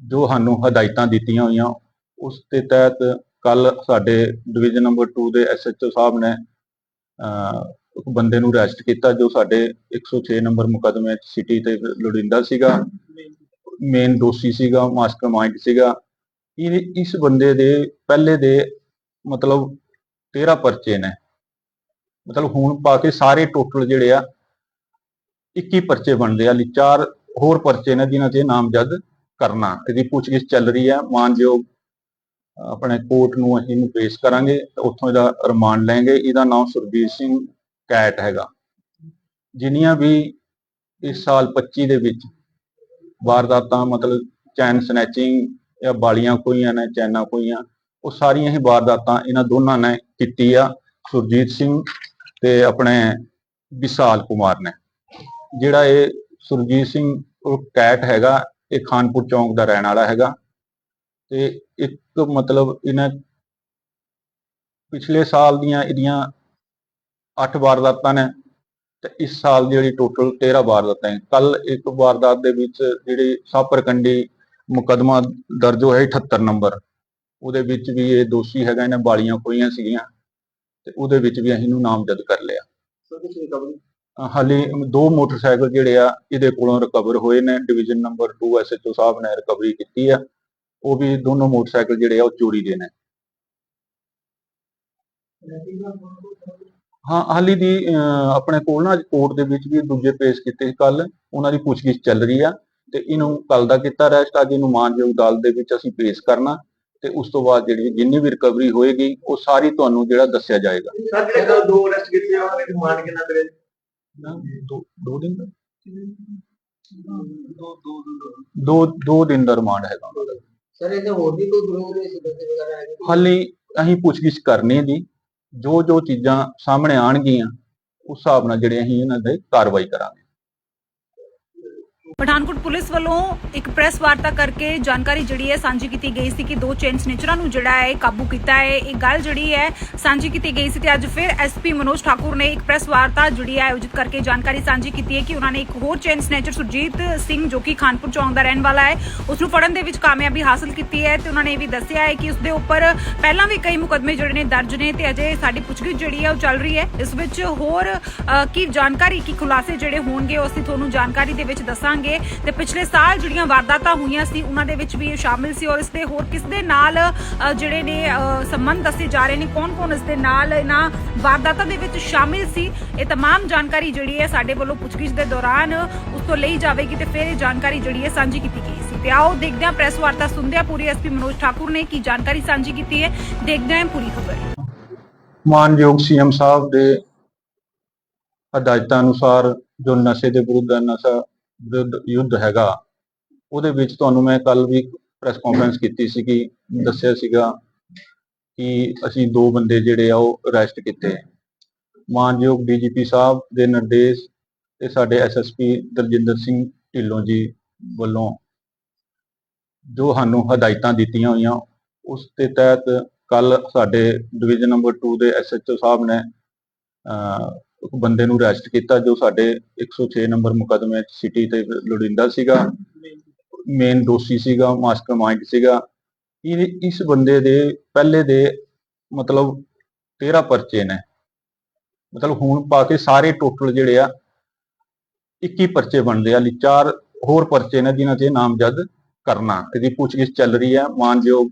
B: ਜੋ ਸਾਨੂੰ ਹਦਾਇਤਾਂ ਦਿੱਤੀਆਂ ਹੋਈਆਂ ਉਸ ਦੇ ਤਹਿਤ ਕੱਲ ਸਾਡੇ ਡਿਵੀਜ਼ਨ ਨੰਬਰ 2 ਦੇ ਐਸਐਚਓ ਸਾਹਿਬ ਨੇ ਅਹ, ਬੰਦੇ ਨੂੰ ਅਰੈਸਟ ਕੀਤਾ, ਜੋ ਸਾਡੇ 106 ਨੰਬਰ ਮੁਕਦਮੇ ਸਿਟੀ ਤੇ ਲੋੜਿੰਦਾ ਸੀਗਾ। ਮੇਨ ਦੋਸ਼ੀ ਸੀਗਾ ਮਾਸਟਰਮਾਈਂਡ ਸੀਗਾ। ਇਹ, ਇਸ ਬੰਦੇ ਦੇ ਪਹਿਲੇ ਦੇ ਮਤਲਬ 13 ਪਰਚੇ ਨੇ। ਮਤਲਬ ਹੁਣ ਪਾ ਕੇ ਸਾਰੇ ਟੋਟਲ ਜਿਹੜੇ ਆ 21 ਪਰਚੇ ਬਣਦੇ ਆ। ਲਈ ਚਾਰ ਹੋਰ ਪਰਚੇ ਨੇ ਜਿਨ੍ਹਾਂ ਤੇ ਨਾਮਜ਼ਦ ਕਰਨਾ। ਇਹਦੀ ਪੁੱਛਗਿੱਛ ਚੱਲ ਰਹੀ ਹੈ ਮਾਨਯੋਗ ਆਪਣੇ ਕੋਰਟ ਨੂੰ ਅਸੀਂ ਇਹਨੂੰ ਪੇਸ਼ ਕਰਾਂਗੇ। ਤੇ ਉੱਥੋਂ ਇਹਦਾ ਰਿਮਾਂਡ ਲੈਂਗੇ ਇਹਦਾ ਨਾਮ ਸੁਰਬੀਰ ਸਿੰਘ ਕੈਟ ਹੈਗਾ। ਜਿੰਨੀਆਂ ਵੀ ਇਸ ਸਾਲ 25 ਦੇ ਵਿੱਚ ਵਾਰਦਾਤਾਂ, ਮਤਲਬ ਚੈਨ ਸਨੈਚਿੰਗ ਜਾਂ ਬਾਲੀਆਂ ਖੋਈਆਂ ਨੇ, ਚੈਨਾਂ ਖੋਈਆਂ ਉਹ ਸਾਰੀਆਂ ਹੀ ਵਾਰਦਾਤਾਂ ਇਹਨਾਂ ਦੋਨਾਂ ਨੇ ਕੀਤੀ ਆ, ਸੁਰਜੀਤ ਸਿੰਘ ਤੇ ਆਪਣੇ ਵਿਸ਼ਾਲ ਕੁਮਾਰ ਨੇ। ਜਿਹੜਾ ਇਹ ਸੁਰਜੀਤ ਸਿੰਘ, ਉਹ ਕੈਟ ਹੈਗਾ, ਇਹ ਖਾਨਪੁਰ ਚੌਂਕ ਦਾ ਰਹਿਣ ਵਾਲਾ ਹੈਗਾ। ਤੇ ਇੱਕ ਮਤਲਬ ਇਹਨਾਂ ਪਿਛਲੇ ਸਾਲ ਦੀਆਂ ਇਹਦੀਆਂ 8 ਵਾਰਦਾਤਾਂ ਨੇ ਤੇ ਇਸ ਸਾਲ ਦੀ ਜਿਹੜੀ ਟੋਟਲ 13 ਵਾਰਦਾਤਾਂ ਕੱਲ ਇੱਕ ਵਾਰਦਾਤ ਦੇ ਵਿੱਚ ਜਿਹੜੀ ਸਾਪਰਕੰਡੀ ਮੁਕਦਮਾ ਦਰਜ ਹੋਇਆ 78 ਨੰਬਰ। ਉਹਦੇ ਵਿੱਚ ਵੀ ਇਹ ਦੋਸ਼ੀ ਹੈਗਾ ਇਹਨੇ ਬਾਲੀਆਂ ਖੋਈਆਂ ਸੀਗੀਆਂ ਤੇ ਉਹਦੇ ਵਿੱਚ ਵੀ ਅਸੀਂ ਇਹਨੂੰ ਨਾਮਜ਼ਦ ਕਰ ਲਿਆ। ਹਾਲੇ ਦੋ ਮੋਟਰਸਾਈਕਲ ਜਿਹੜੇ ਆ ਇਹਦੇ ਕੋਲੋਂ ਰਿਕਵਰ ਹੋਏ ਨੇ। ਡਿਵੀਜ਼ਨ ਨੰਬਰ 2 ਐਸਐਚਓ ਸਾਹਿਬ ਨੇ ਰਿਕਵਰੀ ਕੀਤੀ ਆ। ਉਹ ਵੀ ਦੋਨੋਂ ਮੋਟਰਸਾਈਕਲ ਜਿਹੜੇ ਆ ਉਹ ਚੋਰੀ ਦੇ ਨੇ। ਹਾਂ ਹਾਲੀ ਦੀ ਆਪਣੇ ਕੋਲ ਨਾ ਕੋਰਟ ਦੇ ਵਿੱਚ ਵੀ ਦੂਜੇ ਪੇਸ਼ ਕੀਤੇ ਕੱਲ ਉਹਨਾਂ ਦੀ ਪੁੱਛਗਿੱਛ ਚੱਲ ਰਹੀ ਆ ਤੇ ਇਹਨੂੰ ਕੱਲ ਦਾ ਕੀਤਾ ਰੈਸਟ ਅੱਜ ਇਹਨੂੰ ਮਾਨਯੋਗ ਅਦਾਲਤ ਦੇ ਵਿੱਚ ਅਸੀਂ ਪੇਸ਼ ਕਰਨਾ ਤੇ ਉਸ ਤੋਂ ਬਾਅਦ ਜਿਹੜੀ ਜਿੰਨੀ ਵੀ ਰਿਕਵਰੀ ਹੋਏਗੀ ਉਹ ਸਾਰੀ ਤੁਹਾਨੂੰ ਜਿਹੜਾ ਦੱਸਿਆ ਜਾਏਗਾ।
C: ਸਰ ਜਿਹੜੇ ਕੱਲ ਦੋ ਅਰੈਸਟ ਕੀਤੇ ਆ, ਉਹਨਾਂ ਦੇ ਰਿਮਾਂਡ ਕਿੰਨਾ ਕਰੇ
B: ਦੋ ਦੋ ਦਿਨ ਦਾ? ਦੋ ਦੋ ਦਿਨ ਦਾ ਰਿਮਾਂਡ ਹੈਗਾ। ਉਹਨਾਂ ਦਾ
C: ਸਰ ਇਹਦੇ ਹੋਰ ਵੀ ਕੋਈ ਗਰੋਹ ਦੇ ਸਦੱਸ ਵਗੈਰਾ ਹੈਗੇ?
B: ਹਾਲੇ ਅਸੀਂ ਪੁੱਛਗਿੱਛ ਕਰਨੀ ਹੈ ਜੋ ਜੋ ਚੀਜ਼ਾਂ ਸਾਹਮਣੇ ਆਣਗੀਆਂ ਉਸ ਹਿਸਾਬ ਨਾਲ ਜਿਹੜੇ ਅਸੀਂ ਇਹਨਾਂ ਦੇ ਕਾਰਵਾਈ ਕਰਾਂਗੇ।
A: ਪਠਾਨਕੋਟ ਪੁਲਿਸ ਵੱਲੋਂ ਇੱਕ ਪ੍ਰੈਸ ਵਾਰਤਾ ਕਰਕੇ ਜਾਣਕਾਰੀ ਜਿਹੜੀ ਹੈ ਸਾਂਝੀ ਕੀਤੀ ਗਈ ਸੀ ਕਿ ਦੋ ਚੇਨ ਸਨੇਚਰਾਂ ਨੂੰ ਜਿਹੜਾ ਹੈ ਕਾਬੂ ਕੀਤਾ ਹੈ। ਇਹ ਗੱਲ ਜਿਹੜੀ ਹੈ ਸਾਂਝੀ ਕੀਤੀ ਗਈ ਸੀ ਤੇ ਅੱਜ ਫਿਰ ਐਸਪੀ ਮਨੋਜ ਠਾਕੁਰ ਨੇ ਇੱਕ ਪ੍ਰੈਸ ਵਾਰਤਾ ਜਿਹੜੀ ਹੈ ਆਯੋਜਿਤ ਕਰਕੇ ਜਾਣਕਾਰੀ ਸਾਂਝੀ ਕੀਤੀ ਹੈ ਕਿ ਉਹਨਾਂ ਨੇ ਇੱਕ ਹੋਰ ਚੇਨ ਸਨੇਚਰ ਸੁਰਜੀਤ ਸਿੰਘ ਜੋ ਕਿ ਖਾਨਪੁਰ ਚੌਂਕ ਦਾ ਰਹਿਣ ਵਾਲਾ ਹੈ, ਉਸ ਨੂੰ ਫੜਨ ਦੇ ਵਿੱਚ ਕਾਮਯਾਬੀ ਹਾਸਲ ਕੀਤੀ ਹੈ ਤੇ ਉਹਨਾਂ ਨੇ ਇਹ ਵੀ ਦੱਸਿਆ ਹੈ ਕਿ ਉਸ ਦੇ ਉੱਪਰ ਪਹਿਲਾਂ ਵੀ ਕਈ ਮੁਕਦਮੇ ਜਿਹੜੇ ਨੇ ਦਰਜ ਨੇ ਤੇ ਅਜੇ ਸਾਡੀ ਪੁੱਛਗਿੱਛ ਜਿਹੜੀ ਹੈ ਉਹ ਚੱਲ ਰਹੀ ਹੈ। ਇਸ ਵਿੱਚ ਹੋਰ ਕੀ ਜਾਣਕਾਰੀ, ਕੀ ਖੁਲਾਸੇ ਜਿਹੜੇ ਹੋਣਗੇ, ਉਹ ਅਸੀਂ ਤੁਹਾਨੂੰ ਜਾਣਕਾਰੀ ਦੇ ਵਿੱਚ ਦੱਸਾਂਗੇ। ਸੀਗੇ ਤੇ ਪਿਛਲੇ ਸਾਲ ਜਿਹੜੀਆਂ ਵਾਰਦਾਤਾਂ ਹੋਈਆਂ ਸੀ, ਉਹਨਾਂ ਦੇ ਵਿੱਚ ਵੀ ਇਹ ਸ਼ਾਮਿਲ ਸੀ ਔਰ ਇਸ ਦੇ ਹੋਰ ਕਿਸ ਦੇ ਨਾਲ ਜਿਹੜੇ ਨੇ ਸੰਬੰਧ ਦੱਸੇ ਜਾ ਰਹੇ ਨੇ, ਕੌਣ-ਕੌਣ ਇਸ ਦੇ ਨਾਲ ਇਹਨਾਂ ਵਾਰਦਾਤਾਂ ਦੇ ਵਿੱਚ ਸ਼ਾਮਿਲ ਸੀ, ਇਹ ਤਮਾਮ ਜਾਣਕਾਰੀ ਜਿਹੜੀ ਹੈ ਸਾਡੇ ਵੱਲੋਂ ਪੁੱਛਗਿੱਛ ਦੇ ਦੌਰਾਨ ਉਸ ਤੋਂ ਲਈ ਜਾਵੇਗੀ ਤੇ ਫਿਰ ਇਹ ਜਾਣਕਾਰੀ ਜਿਹੜੀ ਹੈ ਸਾਂਝੀ ਕੀਤੀ ਗਈ ਸੀ। ਤੇ ਆਓ ਦੇਖਦੇ ਹਾਂ ਪ੍ਰੈਸ ਵਾਰਤਾ ਸੁਣਦੇ ਹਾਂ ਪੂਰੀ ਐਸਪੀ ਮਨੋਜ ਠਾਕੁਰ ਨੇ ਕੀ ਜਾਣਕਾਰੀ ਸਾਂਝੀ ਕੀਤੀ ਹੈ। ਦੇਖਦੇ ਹਾਂ ਪੂਰੀ ਖਬਰ।
B: ਮਾਨਯੋਗ ਸੀਐਮ ਸਾਹਿਬ ਦੇ ਹਦਾਇਤਾਂ ਅਨੁਸਾਰ ਜੋ ਨਸ਼ੇ ਦੇ ਵਿਰੁੱਧ ਨਸ਼ਾ ਯੁੱਧ ਹੈਗਾ। ਉਹਦੇ ਵਿੱਚ ਤੁਹਾਨੂੰ ਮੈਂ ਕੱਲ ਵੀ ਪ੍ਰੈਸ ਕਾਨਫਰੰਸ ਕੀਤੀ ਸੀ ਕਿ ਦੱਸਿਆ ਸੀਗਾ ਕਿ ਅਸੀਂ ਦੋ ਬੰਦੇ ਜਿਹੜੇ ਆ ਉਹ ਅਰੈਸਟ ਕੀਤੇ। ਮਾਨਯੋਗ ਡੀਜੀਪੀ ਸਾਹਿਬ ਦੇ ਨਿਰਦੇਸ਼ ਤੇ ਸਾਡੇ ਐਸਐਸਪੀ ਦਲਜਿੰਦਰ ਸਿੰਘ ਢਿੱਲੋਂ ਜੀ ਵੱਲੋਂ ਜੋ ਸਾਨੂੰ ਹਦਾਇਤਾਂ ਦਿੱਤੀਆਂ ਹੋਈਆਂ ਉਸ ਦੇ ਤਹਿਤ ਕੱਲ ਸਾਡੇ ਡਿਵੀਜ਼ਨ ਨੰਬਰ 2 ਦੇ ਐਸਐਚਓ ਸਾਹਿਬ ਨੇ ਅਹ, ਬੰਦੇ ਨੂੰ ਅਰੈਸਟ ਕੀਤਾ ਜੋ ਸਾਡੇ 106 ਨੰਬਰ ਮੁਕਦਮੇ ਸਿਟੀ ਤੇ ਲੋੜਿੰਦਾ ਸੀਗਾ। ਮੇਨ ਦੋਸ਼ੀ ਸੀਗਾ ਮਾਸਟਰਮਾਈਂਡ ਸੀਗਾ। ਇਹ ਇਸ ਬੰਦੇ ਦੇ ਪਹਿਲੇ ਦੇ ਮਤਲਬ 13 ਪਰਚੇ ਨੇ। ਮਤਲਬ ਹੁਣ ਪਾ ਕੇ ਸਾਰੇ ਟੋਟਲ ਜਿਹੜੇ ਆ 21 ਪਰਚੇ ਬਣਦੇ ਆ। ਲਈ ਚਾਰ ਹੋਰ ਪਰਚੇ ਨੇ ਜਿਨ੍ਹਾਂ ਤੇ ਨਾਮਜ਼ਦ ਕਰਨਾ। ਇਹਦੀ ਪੁੱਛਗਿੱਛ ਚੱਲ ਰਹੀ ਹੈ ਮਾਨਯੋਗ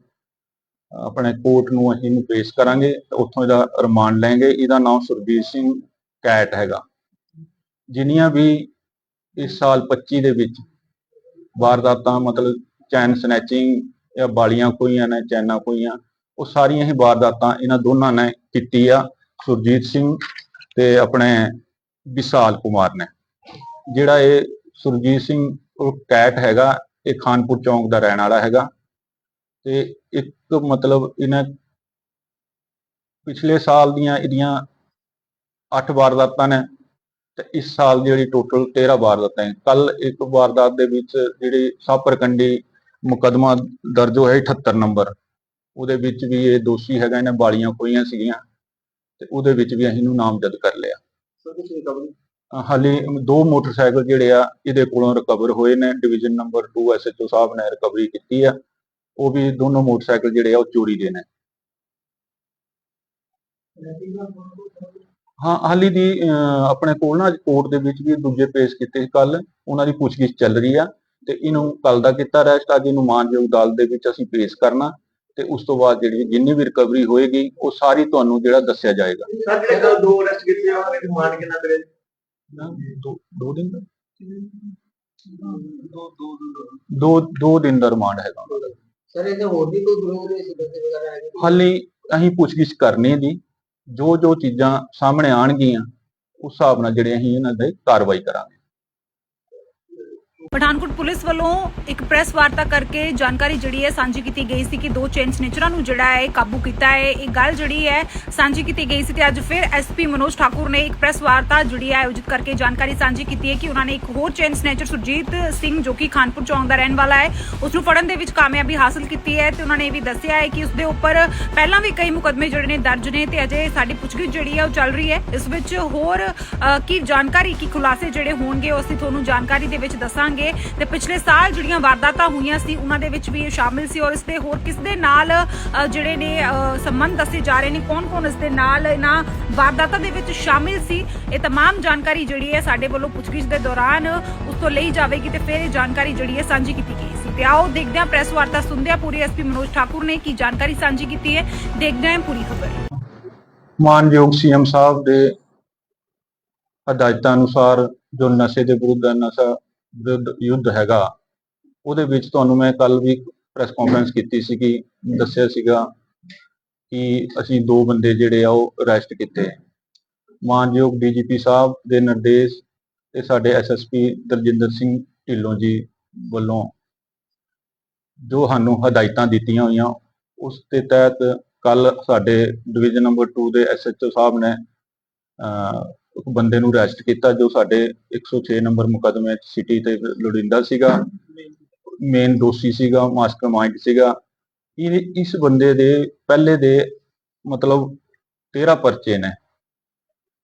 B: ਆਪਣੇ ਕੋਰਟ ਨੂੰ ਅਸੀਂ ਇਹਨੂੰ ਪੇਸ਼ ਕਰਾਂਗੇ। ਤੇ ਉੱਥੋਂ ਇਹਦਾ ਰਿਮਾਂਡ ਲੈਂਗੇ। ਇਹਦਾ ਨਾਮ ਸੁਰਬੀਰ ਸਿੰਘ ਕੈਟ ਹੈਗਾ। ਜਿੰਨੀਆਂ ਵੀ ਇਸ ਸਾਲ 25 ਦੇ ਵਿੱਚ ਵਾਰਦਾਤਾਂ, ਮਤਲਬ ਚੈਨ ਸਨੈਚਿੰਗ ਜਾਂ ਬਾਲੀਆਂ ਖੋਈਆਂ ਨੇ, ਚੈਨਾ ਖੋਈਆਂ ਉਹ ਸਾਰੀਆਂ ਹੀ ਵਾਰਦਾਤਾਂ ਇਹਨਾਂ ਦੋਨਾਂ ਨੇ ਕੀਤੀ ਆ। ਸੁਰਜੀਤ ਸਿੰਘ ਤੇ ਆਪਣੇ ਵਿਸ਼ਾਲ ਕੁਮਾਰ ਨੇ। ਜਿਹੜਾ ਇਹ ਸੁਰਜੀਤ ਸਿੰਘ, ਉਹ ਕੈਟ ਹੈਗਾ, ਇਹ ਖਾਨਪੁਰ ਚੌਂਕ ਦਾ ਰਹਿਣ ਵਾਲਾ ਹੈਗਾ। ਤੇ ਇੱਕ ਮਤਲਬ ਇਹਨਾਂ ਪਿਛਲੇ ਸਾਲ ਦੀਆਂ ਇਹਦੀਆਂ 8 ਵਾਰਦਾਤਾਂ ਨੇ ਤੇ ਇਸ ਸਾਲ ਦੀ ਜਿਹੜੀ ਟੋਟਲ 13 ਵਾਰਦਾਤਾਂ ਕੱਲ ਇੱਕ ਵਾਰਦਾਤ ਦੇ ਵਿੱਚ ਜਿਹੜੀ ਸਾਪਰਕੰਡੀ ਮੁਕਦਮਾ ਦਰਜ ਹੋਇਆ 78 ਨੰਬਰ। ਉਹਦੇ ਵਿੱਚ ਵੀ ਇਹ ਦੋਸ਼ੀ ਹੈਗਾ ਇਹਨੇ ਬਾਲੀਆਂ ਖੋਈਆਂ ਸੀਗੀਆਂ ਤੇ ਉਹਦੇ ਵਿੱਚ ਵੀ ਅਸੀਂ ਇਹਨੂੰ ਨਾਮਜ਼ਦ ਕਰ ਲਿਆ। ਹਾਲੇ ਦੋ ਮੋਟਰਸਾਈਕਲ ਜਿਹੜੇ ਆ ਇਹਦੇ ਕੋਲੋਂ ਰਿਕਵਰ ਹੋਏ ਨੇ। ਡਿਵੀਜ਼ਨ ਨੰਬਰ 2 ਐਸਐਚਓ ਸਾਹਿਬ ਨੇ ਰਿਕਵਰੀ ਕੀਤੀ ਆ। ਉਹ ਵੀ ਦੋਨੋਂ ਮੋਟਰਸਾਈਕਲ ਜਿਹੜੇ ਆ ਉਹ ਚੋਰੀ ਦੇ ਨੇ। ਹਾਂ ਹਾਲੀ ਦੀ ਆਪਣੇ ਕੋਲ ਨਾ ਕੋਰਟ ਦੇ ਵਿੱਚ ਵੀ ਦੂਜੇ ਪੇਸ਼ ਕੀਤੇ ਕੱਲ ਉਹਨਾਂ ਦੀ ਪੁੱਛਗਿੱਛ ਚੱਲ ਰਹੀ ਆ ਤੇ ਇਹਨੂੰ ਕੱਲ ਦਾ ਕੀਤਾ ਰੈਸਟ ਅੱਜ ਇਹਨੂੰ ਮਾਨਯੋਗ ਅਦਾਲਤ ਦੇ ਵਿੱਚ ਅਸੀਂ ਪੇਸ਼ ਕਰਨਾ ਤੇ ਉਸ ਤੋਂ ਬਾਅਦ ਜਿਹੜੀ ਜਿੰਨੀ ਵੀ ਰਿਕਵਰੀ ਹੋਏਗੀ ਉਹ ਸਾਰੀ ਤੁਹਾਨੂੰ ਜਿਹੜਾ ਦੱਸਿਆ ਜਾਏਗਾ।
C: ਸਰ ਜਿਹੜੇ ਕੱਲ ਦੋ ਅਰੈਸਟ ਕੀਤੇ ਆ, ਉਹਨਾਂ ਦੇ ਰਿਮਾਂਡ ਕਿੰਨਾ ਕਰੇ?
B: ਦੋ ਦੋ ਦਿਨ ਦਾ? ਦੋ ਦੋ ਦਿਨ ਦਾ ਰਿਮਾਂਡ ਹੈਗਾ। ਉਹਨਾਂ ਦਾ
C: ਸਰ ਇਹਦੇ ਹੋਰ ਵੀ ਕੋਈ ਗਰੋਹ ਦੇ ਸਦੱਸ ਵਗੈਰਾ ਹੈਗੇ?
B: ਹਾਲੇ ਅਸੀਂ ਪੁੱਛਗਿੱਛ ਕਰਨੀ ਹੈ ਜੀ। ਜੋ ਜੋ ਚੀਜ਼ਾਂ ਸਾਹਮਣੇ ਆਣਗੀਆਂ ਉਸ ਹਿਸਾਬ ਨਾਲ ਜਿਹੜੇ ਅਸੀਂ ਇਹਨਾਂ ਦੇ ਕਾਰਵਾਈ ਕਰਾਂਗੇ।
A: ਪਠਾਨਕੋਟ ਪੁਲਿਸ ਵੱਲੋਂ ਇੱਕ ਪ੍ਰੈਸ ਵਾਰਤਾ ਕਰਕੇ ਜਾਣਕਾਰੀ ਜਿਹੜੀ ਹੈ ਸਾਂਝੀ ਕੀਤੀ ਗਈ ਸੀ ਕਿ ਦੋ ਚੇਨ ਸਨੇਚਰਾਂ ਨੂੰ ਜਿਹੜਾ ਹੈ ਕਾਬੂ ਕੀਤਾ ਹੈ। ਇਹ ਗੱਲ ਜਿਹੜੀ ਹੈ ਸਾਂਝੀ ਕੀਤੀ ਗਈ ਸੀ ਤੇ ਅੱਜ ਫਿਰ ਐਸਪੀ ਮਨੋਜ ਠਾਕੁਰ ਨੇ ਇੱਕ ਪ੍ਰੈਸ ਵਾਰਤਾ ਜਿਹੜੀ ਹੈ ਆਯੋਜਿਤ ਕਰਕੇ ਜਾਣਕਾਰੀ ਸਾਂਝੀ ਕੀਤੀ ਹੈ ਕਿ ਉਹਨਾਂ ਨੇ ਇੱਕ ਹੋਰ ਚੇਨ ਸਨੇਚਰ ਸੁਰਜੀਤ ਸਿੰਘ ਜੋ ਕਿ ਖਾਨਪੁਰ ਚੌਂਕ ਦਾ ਰਹਿਣ ਵਾਲਾ ਹੈ, ਉਸ ਨੂੰ ਫੜਨ ਦੇ ਵਿੱਚ ਕਾਮਯਾਬੀ ਹਾਸਲ ਕੀਤੀ ਹੈ ਤੇ ਉਹਨਾਂ ਨੇ ਇਹ ਵੀ ਦੱਸਿਆ ਹੈ ਕਿ ਉਸ ਦੇ ਉੱਪਰ ਪਹਿਲਾਂ ਵੀ ਕਈ ਮੁਕਦਮੇ ਜਿਹੜੇ ਨੇ ਦਰਜ ਨੇ ਤੇ ਅਜੇ ਸਾਡੀ ਪੁੱਛਗਿੱਛ ਜਿਹੜੀ ਹੈ ਉਹ ਚੱਲ ਰਹੀ ਹੈ। ਇਸ ਵਿੱਚ ਹੋਰ ਕੀ ਜਾਣਕਾਰੀ, ਕੀ ਖੁਲਾਸੇ ਜਿਹੜੇ ਹੋਣਗੇ, ਉਹ ਅਸੀਂ ਤੁਹਾਨੂੰ ਜਾਣਕਾਰੀ ਦੇ ਵਿੱਚ ਦੱਸਾਂਗੇ। ਕਰਾਂਗੇ। ਤੇ ਪਿਛਲੇ ਸਾਲ ਜਿਹੜੀਆਂ ਵਾਰਦਾਤਾਂ ਹੋਈਆਂ ਸੀ, ਉਹਨਾਂ ਦੇ ਵਿੱਚ ਵੀ ਸ਼ਾਮਿਲ ਸੀ ਔਰ ਇਸ ਦੇ ਹੋਰ ਕਿਸ ਦੇ ਨਾਲ ਜਿਹੜੇ ਨੇ ਸੰਬੰਧ ਦੱਸੇ ਜਾ ਰਹੇ ਨੇ, ਕੌਣ-ਕੌਣ ਇਸ ਦੇ ਨਾਲ ਇਹਨਾਂ ਵਾਰਦਾਤਾਂ ਦੇ ਵਿੱਚ ਸ਼ਾਮਿਲ ਸੀ, ਇਹ ਤਮਾਮ ਜਾਣਕਾਰੀ ਜਿਹੜੀ ਹੈ ਸਾਡੇ ਵੱਲੋਂ ਪੁੱਛਗਿੱਛ ਦੇ ਦੌਰਾਨ ਉਸ ਤੋਂ ਲਈ ਜਾਵੇਗੀ ਤੇ ਫਿਰ ਇਹ ਜਾਣਕਾਰੀ ਜਿਹੜੀ ਹੈ ਸਾਂਝੀ ਕੀਤੀ ਗਈ ਸੀ। ਤੇ ਆਓ ਦੇਖਦੇ ਹਾਂ ਪ੍ਰੈਸ ਵਾਰਤਾ ਸੁਣਦੇ ਹਾਂ, ਪੂਰੀ ਐਸਪੀ ਮਨੋਜ ਠਾਕੁਰ ਨੇ ਕੀ ਜਾਣਕਾਰੀ ਸਾਂਝੀ ਕੀਤੀ ਹੈ। ਦੇਖਦੇ ਹਾਂ ਪੂਰੀ ਖਬਰ।
B: ਮਾਨਯੋਗ ਸੀਐਮ ਸਾਹਿਬ ਦੇ ਹਦਾਇਤਾਂ ਅਨੁਸਾਰ ਜੋ ਨਸ਼ੇ ਦੇ ਵਿਰੁੱਧ ਨਸ਼ਾ ਯੁੱਧ ਹੈਗਾ। ਉਹਦੇ ਵਿੱਚ ਤੁਹਾਨੂੰ ਮੈਂ ਕੱਲ ਵੀ ਪ੍ਰੈਸ ਕਾਨਫਰੰਸ ਕੀਤੀ ਸੀ ਕਿ ਦੱਸਿਆ ਸੀਗਾ ਕਿ ਅਸੀਂ ਦੋ ਬੰਦੇ ਜਿਹੜੇ ਆ ਉਹ ਅਰੈਸਟ ਕੀਤੇ। ਮਾਨਯੋਗ ਡੀਜੀਪੀ ਸਾਹਿਬ ਦੇ ਨਿਰਦੇਸ਼ ਤੇ ਸਾਡੇ ਐਸਐਸਪੀ ਦਲਜਿੰਦਰ ਸਿੰਘ ਢਿੱਲੋਂ ਜੀ ਵੱਲੋਂ ਜੋ ਸਾਨੂੰ ਹਦਾਇਤਾਂ ਦਿੱਤੀਆਂ ਹੋਈਆਂ ਉਸ ਦੇ ਤਹਿਤ ਕੱਲ ਸਾਡੇ ਡਿਵੀਜ਼ਨ ਨੰਬਰ 2 ਦੇ ਐਸਐਚਓ ਸਾਹਿਬ ਨੇ ਅਹ, ਇੱਕ ਬੰਦੇ ਨੂੰ ਅਰੈਸਟ ਕੀਤਾ ਜੋ ਸਾਡੇ 106 ਨੰਬਰ ਮੁਕਦਮੇ ਸਿਟੀ ਤੇ ਲੋੜਿੰਦਾ ਸੀਗਾ। ਮੇਨ ਦੋਸ਼ੀ ਸੀਗਾ ਮਾਸਟਰਮਾਈਂਡ ਸੀਗਾ। ਇਹ ਇਸ ਬੰਦੇ ਦੇ ਪਹਿਲੇ ਦੇ ਮਤਲਬ 13 ਪਰਚੇ ਨੇ।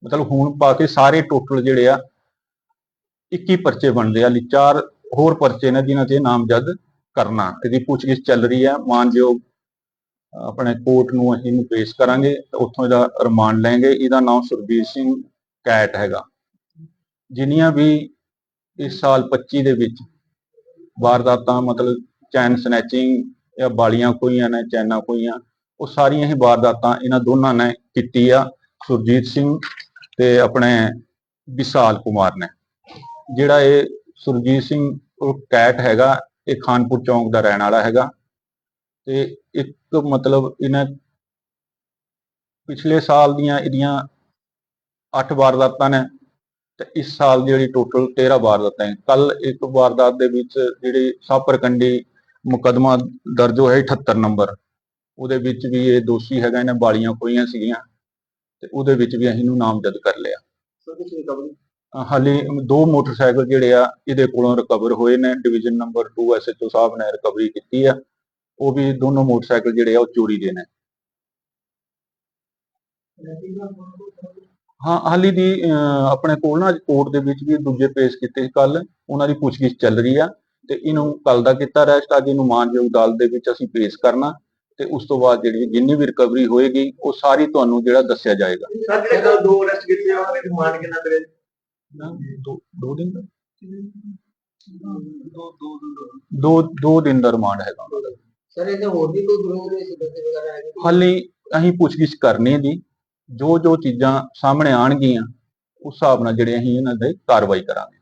B: ਮਤਲਬ ਹੁਣ ਪਾ ਕੇ ਸਾਰੇ ਟੋਟਲ ਜਿਹੜੇ ਆ 21 ਪਰਚੇ ਬਣਦੇ ਆ। ਲਈ ਚਾਰ ਹੋਰ ਪਰਚੇ ਨੇ ਜਿਨ੍ਹਾਂ ਤੇ ਨਾਮਜ਼ਦ ਕਰਨਾ। ਇਹਦੀ ਪੁੱਛਗਿੱਛ ਚੱਲ ਰਹੀ ਹੈ ਮਾਨਯੋਗ ਆਪਣੇ ਕੋਰਟ ਨੂੰ ਅਸੀਂ ਨੂੰ ਪੇਸ਼ ਕਰਾਂਗੇ। ਤੇ ਉੱਥੋਂ ਇਹਦਾ ਰਿਮਾਂਡ ਲੈਣਗੇ। ਇਹਦਾ ਨਾਮ ਸੁਰਬੀਰ ਸਿੰਘ ਕੈਟ ਹੈਗਾ। ਜਿੰਨੀਆਂ ਵੀ ਇਸ ਸਾਲ 25 ਦੇ ਵਿੱਚ ਵਾਰਦਾਤਾਂ, ਮਤਲਬ ਚੈਨ ਸਨੈਚਿੰਗ ਜਾਂ ਬਾਲੀਆਂ ਕੋਈਆਂ ਨੇ, ਚੈਨਾ ਕੋਈਆਂ ਉਹ ਸਾਰੀਆਂ ਹੀ ਵਾਰਦਾਤਾਂ ਇਹਨਾਂ ਦੋਨਾਂ ਨੇ ਕੀਤੀ ਆ, ਸੁਰਜੀਤ ਸਿੰਘ ਤੇ ਆਪਣੇ ਵਿਸ਼ਾਲ ਕੁਮਾਰ ਨੇ। ਜਿਹੜਾ ਇਹ ਸੁਰਜੀਤ ਸਿੰਘ, ਉਹ ਕੈਟ ਹੈਗਾ, ਇਹ ਖਾਨਪੁਰ ਚੌਂਕ ਦਾ ਰਹਿਣ ਵਾਲਾ ਹੈਗਾ। ਤੇ ਇੱਕ ਮਤਲਬ ਇਹਨਾਂ ਪਿਛਲੇ ਸਾਲ ਦੀਆਂ ਇਹਦੀਆਂ 8 ਵਾਰਦਾਤਾਂ ਨੇ ਤੇ ਇਸ ਸਾਲ ਜਿਹੜੀ ਟੋਟਲ 13 ਵਾਰਦਾਤਾਂ ਹੈ ਕੱਲ ਇੱਕ ਵਾਰਦਾਤ ਦੇ ਵਿੱਚ ਜਿਹੜੀ ਸਾਪਰਕੰਡੀ ਮੁਕਦਮਾ ਦਰਜ ਹੋਇਆ 78 ਨੰਬਰ। ਉਹਦੇ ਵਿੱਚ ਵੀ ਇਹ ਦੋਸ਼ੀ ਹੈਗਾ ਇਹਨੇ ਬਾਲੀਆਂ ਖੋਈਆਂ ਸੀਗੀਆਂ ਤੇ ਉਹਦੇ ਵਿੱਚ ਵੀ ਅਸੀਂ ਨੂੰ ਨਾਮਜ਼ਦ ਕਰ ਲਿਆ।
C: ਸਰ ਕੁਝ ਰਿਕਵਰੀ
B: ਅਹ ਹਾਲੇ ਦੋ ਮੋਟਰਸਾਈਕਲ ਜਿਹੜੇ ਆ ਇਹਦੇ ਕੋਲੋਂ ਰਿਕਵਰ ਹੋਏ ਨੇ। ਡਿਵੀਜ਼ਨ ਨੰਬਰ 2 ਐਸਐਚਓ ਸਾਹਿਬ ਨੇ ਰਿਕਵਰੀ ਕੀਤੀ ਆ। ਉਹ ਵੀ ਦੋਨੋਂ ਮੋਟਰਸਾਈਕਲ ਜਿਹੜੇ ਆ ਉਹ ਚੋਰੀ ਦੇ ਨੇ। ਹਾਂ ਹਾਲੀ ਦੀ ਆਪਣੇ ਕੋਲ ਨਾ ਕੋਰਟ ਦੇ ਵਿੱਚ ਵੀ ਦੂਜੇ ਪੇਸ਼ ਕੀਤੇ ਕੱਲ ਉਹਨਾਂ ਦੀ ਪੁੱਛਗਿੱਛ ਚੱਲ ਰਹੀ ਆ ਤੇ ਇਹਨੂੰ ਕੱਲ ਦਾ ਕੀਤਾ ਰੈਸਟ ਅੱਜ ਇਹਨੂੰ ਮਾਨਯੋਗ ਅਦਾਲਤ ਦੇ ਵਿੱਚ ਅਸੀਂ ਪੇਸ਼ ਕਰਨਾ ਤੇ ਉਸ ਤੋਂ ਬਾਅਦ ਜਿਹੜੀ ਜਿੰਨੀ ਵੀ ਰਿਕਵਰੀ ਹੋਏਗੀ ਉਹ ਸਾਰੀ ਤੁਹਾਨੂੰ ਜਿਹੜਾ ਦੱਸਿਆ ਜਾਏਗਾ।
C: ਸਰ ਜਿਹੜੇ ਕੱਲ ਦੋ ਅਰੈਸਟ ਕੀਤੇ ਆ, ਉਹਨਾਂ ਨੇ ਰਿਮਾਂਡ ਕਿੰਨਾ ਕਰੇ
B: ਦੋ ਦੋ ਦਿਨ ਦਾ? ਦੋ ਦੋ ਦਿਨ ਦਾ ਰਿਮਾਂਡ ਹੈਗਾ ਉਹਨਾਂ ਦਾ।
C: ਸਰ ਇਹਦੇ ਹੋਰ ਵੀ ਕੋਈ ਗਰੋਹ ਦੇ ਸਦੱਸ ਵਗੈਰਾ ਹੈਗੇ?
B: ਹਾਲੇ ਅਸੀਂ ਪੁੱਛਗਿੱਛ ਕਰਨੀ ਹੈ ਜੀ। ਜੋ ਜੋ ਚੀਜ਼ਾਂ ਸਾਹਮਣੇ ਆਣਗੀਆਂ ਉਸ ਹਿਸਾਬ ਨਾਲ ਜਿਹੜੇ ਅਸੀਂ ਇਹਨਾਂ ਦੇ ਕਾਰਵਾਈ ਕਰਾਂਗੇ।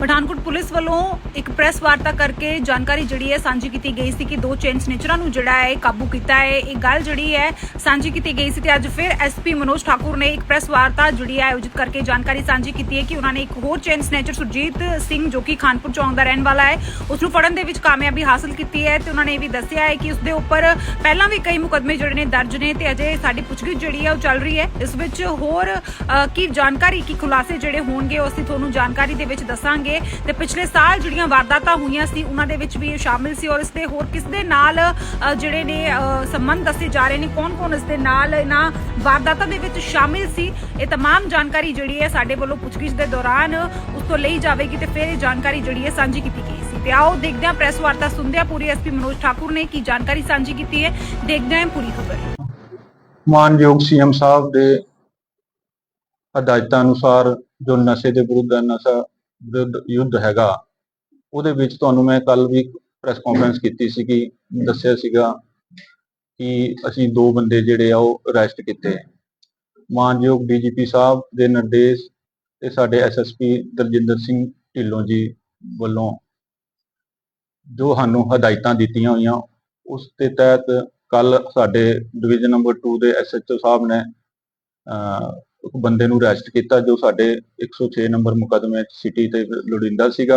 A: ਪਠਾਨਕੋਟ ਪੁਲਿਸ ਵੱਲੋਂ ਇੱਕ ਪ੍ਰੈਸ ਵਾਰਤਾ ਕਰਕੇ ਜਾਣਕਾਰੀ ਜਿਹੜੀ ਹੈ ਸਾਂਝੀ ਕੀਤੀ ਗਈ ਸੀ ਕਿ ਦੋ ਚੇਨ ਸਨੇਚਰਾਂ ਨੂੰ ਜਿਹੜਾ ਹੈ ਕਾਬੂ ਕੀਤਾ ਹੈ। ਇਹ ਗੱਲ ਜਿਹੜੀ ਹੈ ਸਾਂਝੀ ਕੀਤੀ ਗਈ ਸੀ ਤੇ ਅੱਜ ਫਿਰ ਐਸਪੀ ਮਨੋਜ ਠਾਕੁਰ ਨੇ ਇੱਕ ਪ੍ਰੈਸ ਵਾਰਤਾ ਜਿਹੜੀ ਹੈ ਆਯੋਜਿਤ ਕਰਕੇ ਜਾਣਕਾਰੀ ਸਾਂਝੀ ਕੀਤੀ ਹੈ ਕਿ ਉਹਨਾਂ ਨੇ ਇੱਕ ਹੋਰ ਚੇਨ ਸਨੇਚਰ ਸੁਰਜੀਤ ਸਿੰਘ ਜੋ ਕਿ ਖਾਨਪੁਰ ਚੌਂਕ ਦਾ ਰਹਿਣ ਵਾਲਾ ਹੈ, ਉਸ ਨੂੰ ਫੜਨ ਦੇ ਵਿੱਚ ਕਾਮਯਾਬੀ ਹਾਸਲ ਕੀਤੀ ਹੈ ਤੇ ਉਹਨਾਂ ਨੇ ਇਹ ਵੀ ਦੱਸਿਆ ਹੈ ਕਿ ਉਸ ਦੇ ਉੱਪਰ ਪਹਿਲਾਂ ਵੀ ਕਈ ਮੁਕਦਮੇ ਜਿਹੜੇ ਨੇ ਦਰਜ ਨੇ ਤੇ ਅਜੇ ਸਾਡੀ ਪੁੱਛਗਿੱਛ ਜਿਹੜੀ ਹੈ ਉਹ ਚੱਲ ਰਹੀ ਹੈ। ਇਸ ਵਿੱਚ ਹੋਰ ਕੀ ਜਾਣਕਾਰੀ, ਕੀ ਖੁਲਾਸੇ ਜਿਹੜੇ ਹੋਣਗੇ, ਉਹ ਅਸੀਂ ਤੁਹਾਨੂੰ ਜਾਣਕਾਰੀ ਦੇ ਵਿੱਚ ਦੱਸਾਂਗੇ। ਸੀਗੇ ਤੇ ਪਿਛਲੇ ਸਾਲ ਜਿਹੜੀਆਂ ਵਾਰਦਾਤਾਂ ਹੋਈਆਂ ਸੀ, ਉਹਨਾਂ ਦੇ ਵਿੱਚ ਵੀ ਇਹ ਸ਼ਾਮਿਲ ਸੀ ਔਰ ਇਸ ਦੇ ਹੋਰ ਕਿਸ ਦੇ ਨਾਲ ਜਿਹੜੇ ਨੇ ਸੰਬੰਧ ਦੱਸੇ ਜਾ ਰਹੇ ਨੇ, ਕੌਣ-ਕੌਣ ਇਸ ਦੇ ਨਾਲ ਇਹਨਾਂ ਵਾਰਦਾਤਾਂ ਦੇ ਵਿੱਚ ਸ਼ਾਮਿਲ ਸੀ, ਇਹ ਤਮਾਮ ਜਾਣਕਾਰੀ ਜਿਹੜੀ ਹੈ ਸਾਡੇ ਵੱਲੋਂ ਪੁੱਛਗਿੱਛ ਦੇ ਦੌਰਾਨ ਉਸ ਤੋਂ ਲਈ ਜਾਵੇਗੀ ਤੇ ਫਿਰ ਇਹ ਜਾਣਕਾਰੀ ਜਿਹੜੀ ਹੈ ਸਾਂਝੀ ਕੀਤੀ ਗਈ ਸੀ। ਤੇ ਆਓ ਦੇਖਦੇ ਹਾਂ ਪ੍ਰੈਸ ਵਾਰਤਾ ਸੁਣਦੇ ਪੂਰੀ ਐਸਪੀ ਮਨੋਜ ਠਾਕੁਰ ਨੇ ਕੀ ਜਾਣਕਾਰੀ ਸਾਂਝੀ ਕੀਤੀ ਹੈ। ਦੇਖਦੇ ਹਾਂ ਪੂਰੀ ਖਬਰ।
B: ਮਾਨਯੋਗ ਸੀਐਮ ਸਾਹਿਬ ਦੇ ਹਦਾਇਤਾਂ ਅਨੁਸਾਰ ਜੋ ਨਸ਼ੇ ਦੇ ਵਿਰੁੱਧ ਨਸ਼ਾ ਵਿਰੁੱਧ ਯੁੱਧ ਹੈਗਾ। ਉਹਦੇ ਵਿੱਚ ਤੁਹਾਨੂੰ ਮੈਂ ਕੱਲ ਵੀ ਪ੍ਰੈਸ ਕਾਨਫਰੰਸ ਕੀਤੀ ਸੀ ਕਿ ਦੱਸਿਆ ਸੀਗਾ ਕਿ ਅਸੀਂ ਦੋ ਬੰਦੇ ਜਿਹੜੇ ਆ ਉਹ ਅਰੈਸਟ ਕੀਤੇ। ਮਾਨਯੋਗ ਡੀਜੀਪੀ ਸਾਹਿਬ ਦੇ ਨਿਰਦੇਸ਼ ਤੇ ਸਾਡੇ ਐਸਐਸਪੀ ਦਲਜਿੰਦਰ ਸਿੰਘ ਢਿੱਲੋਂ ਜੀ ਵੱਲੋਂ ਜੋ ਸਾਨੂੰ ਹਦਾਇਤਾਂ ਦਿੱਤੀਆਂ ਹੋਈਆਂ ਉਸ ਦੇ ਤਹਿਤ ਕੱਲ ਸਾਡੇ ਡਿਵੀਜ਼ਨ ਨੰਬਰ 2 ਦੇ ਐਸਐਚਓ ਸਾਹਿਬ ਨੇ ਅਹ, ਬੰਦੇ ਨੂੰ ਅਰੈਸਟ ਕੀਤਾ ਜੋ ਸਾਡੇ 106 ਨੰਬਰ ਮੁਕਦਮੇ ਸਿਟੀ ਤੇ ਲੋੜਿੰਦਾ ਸੀਗਾ।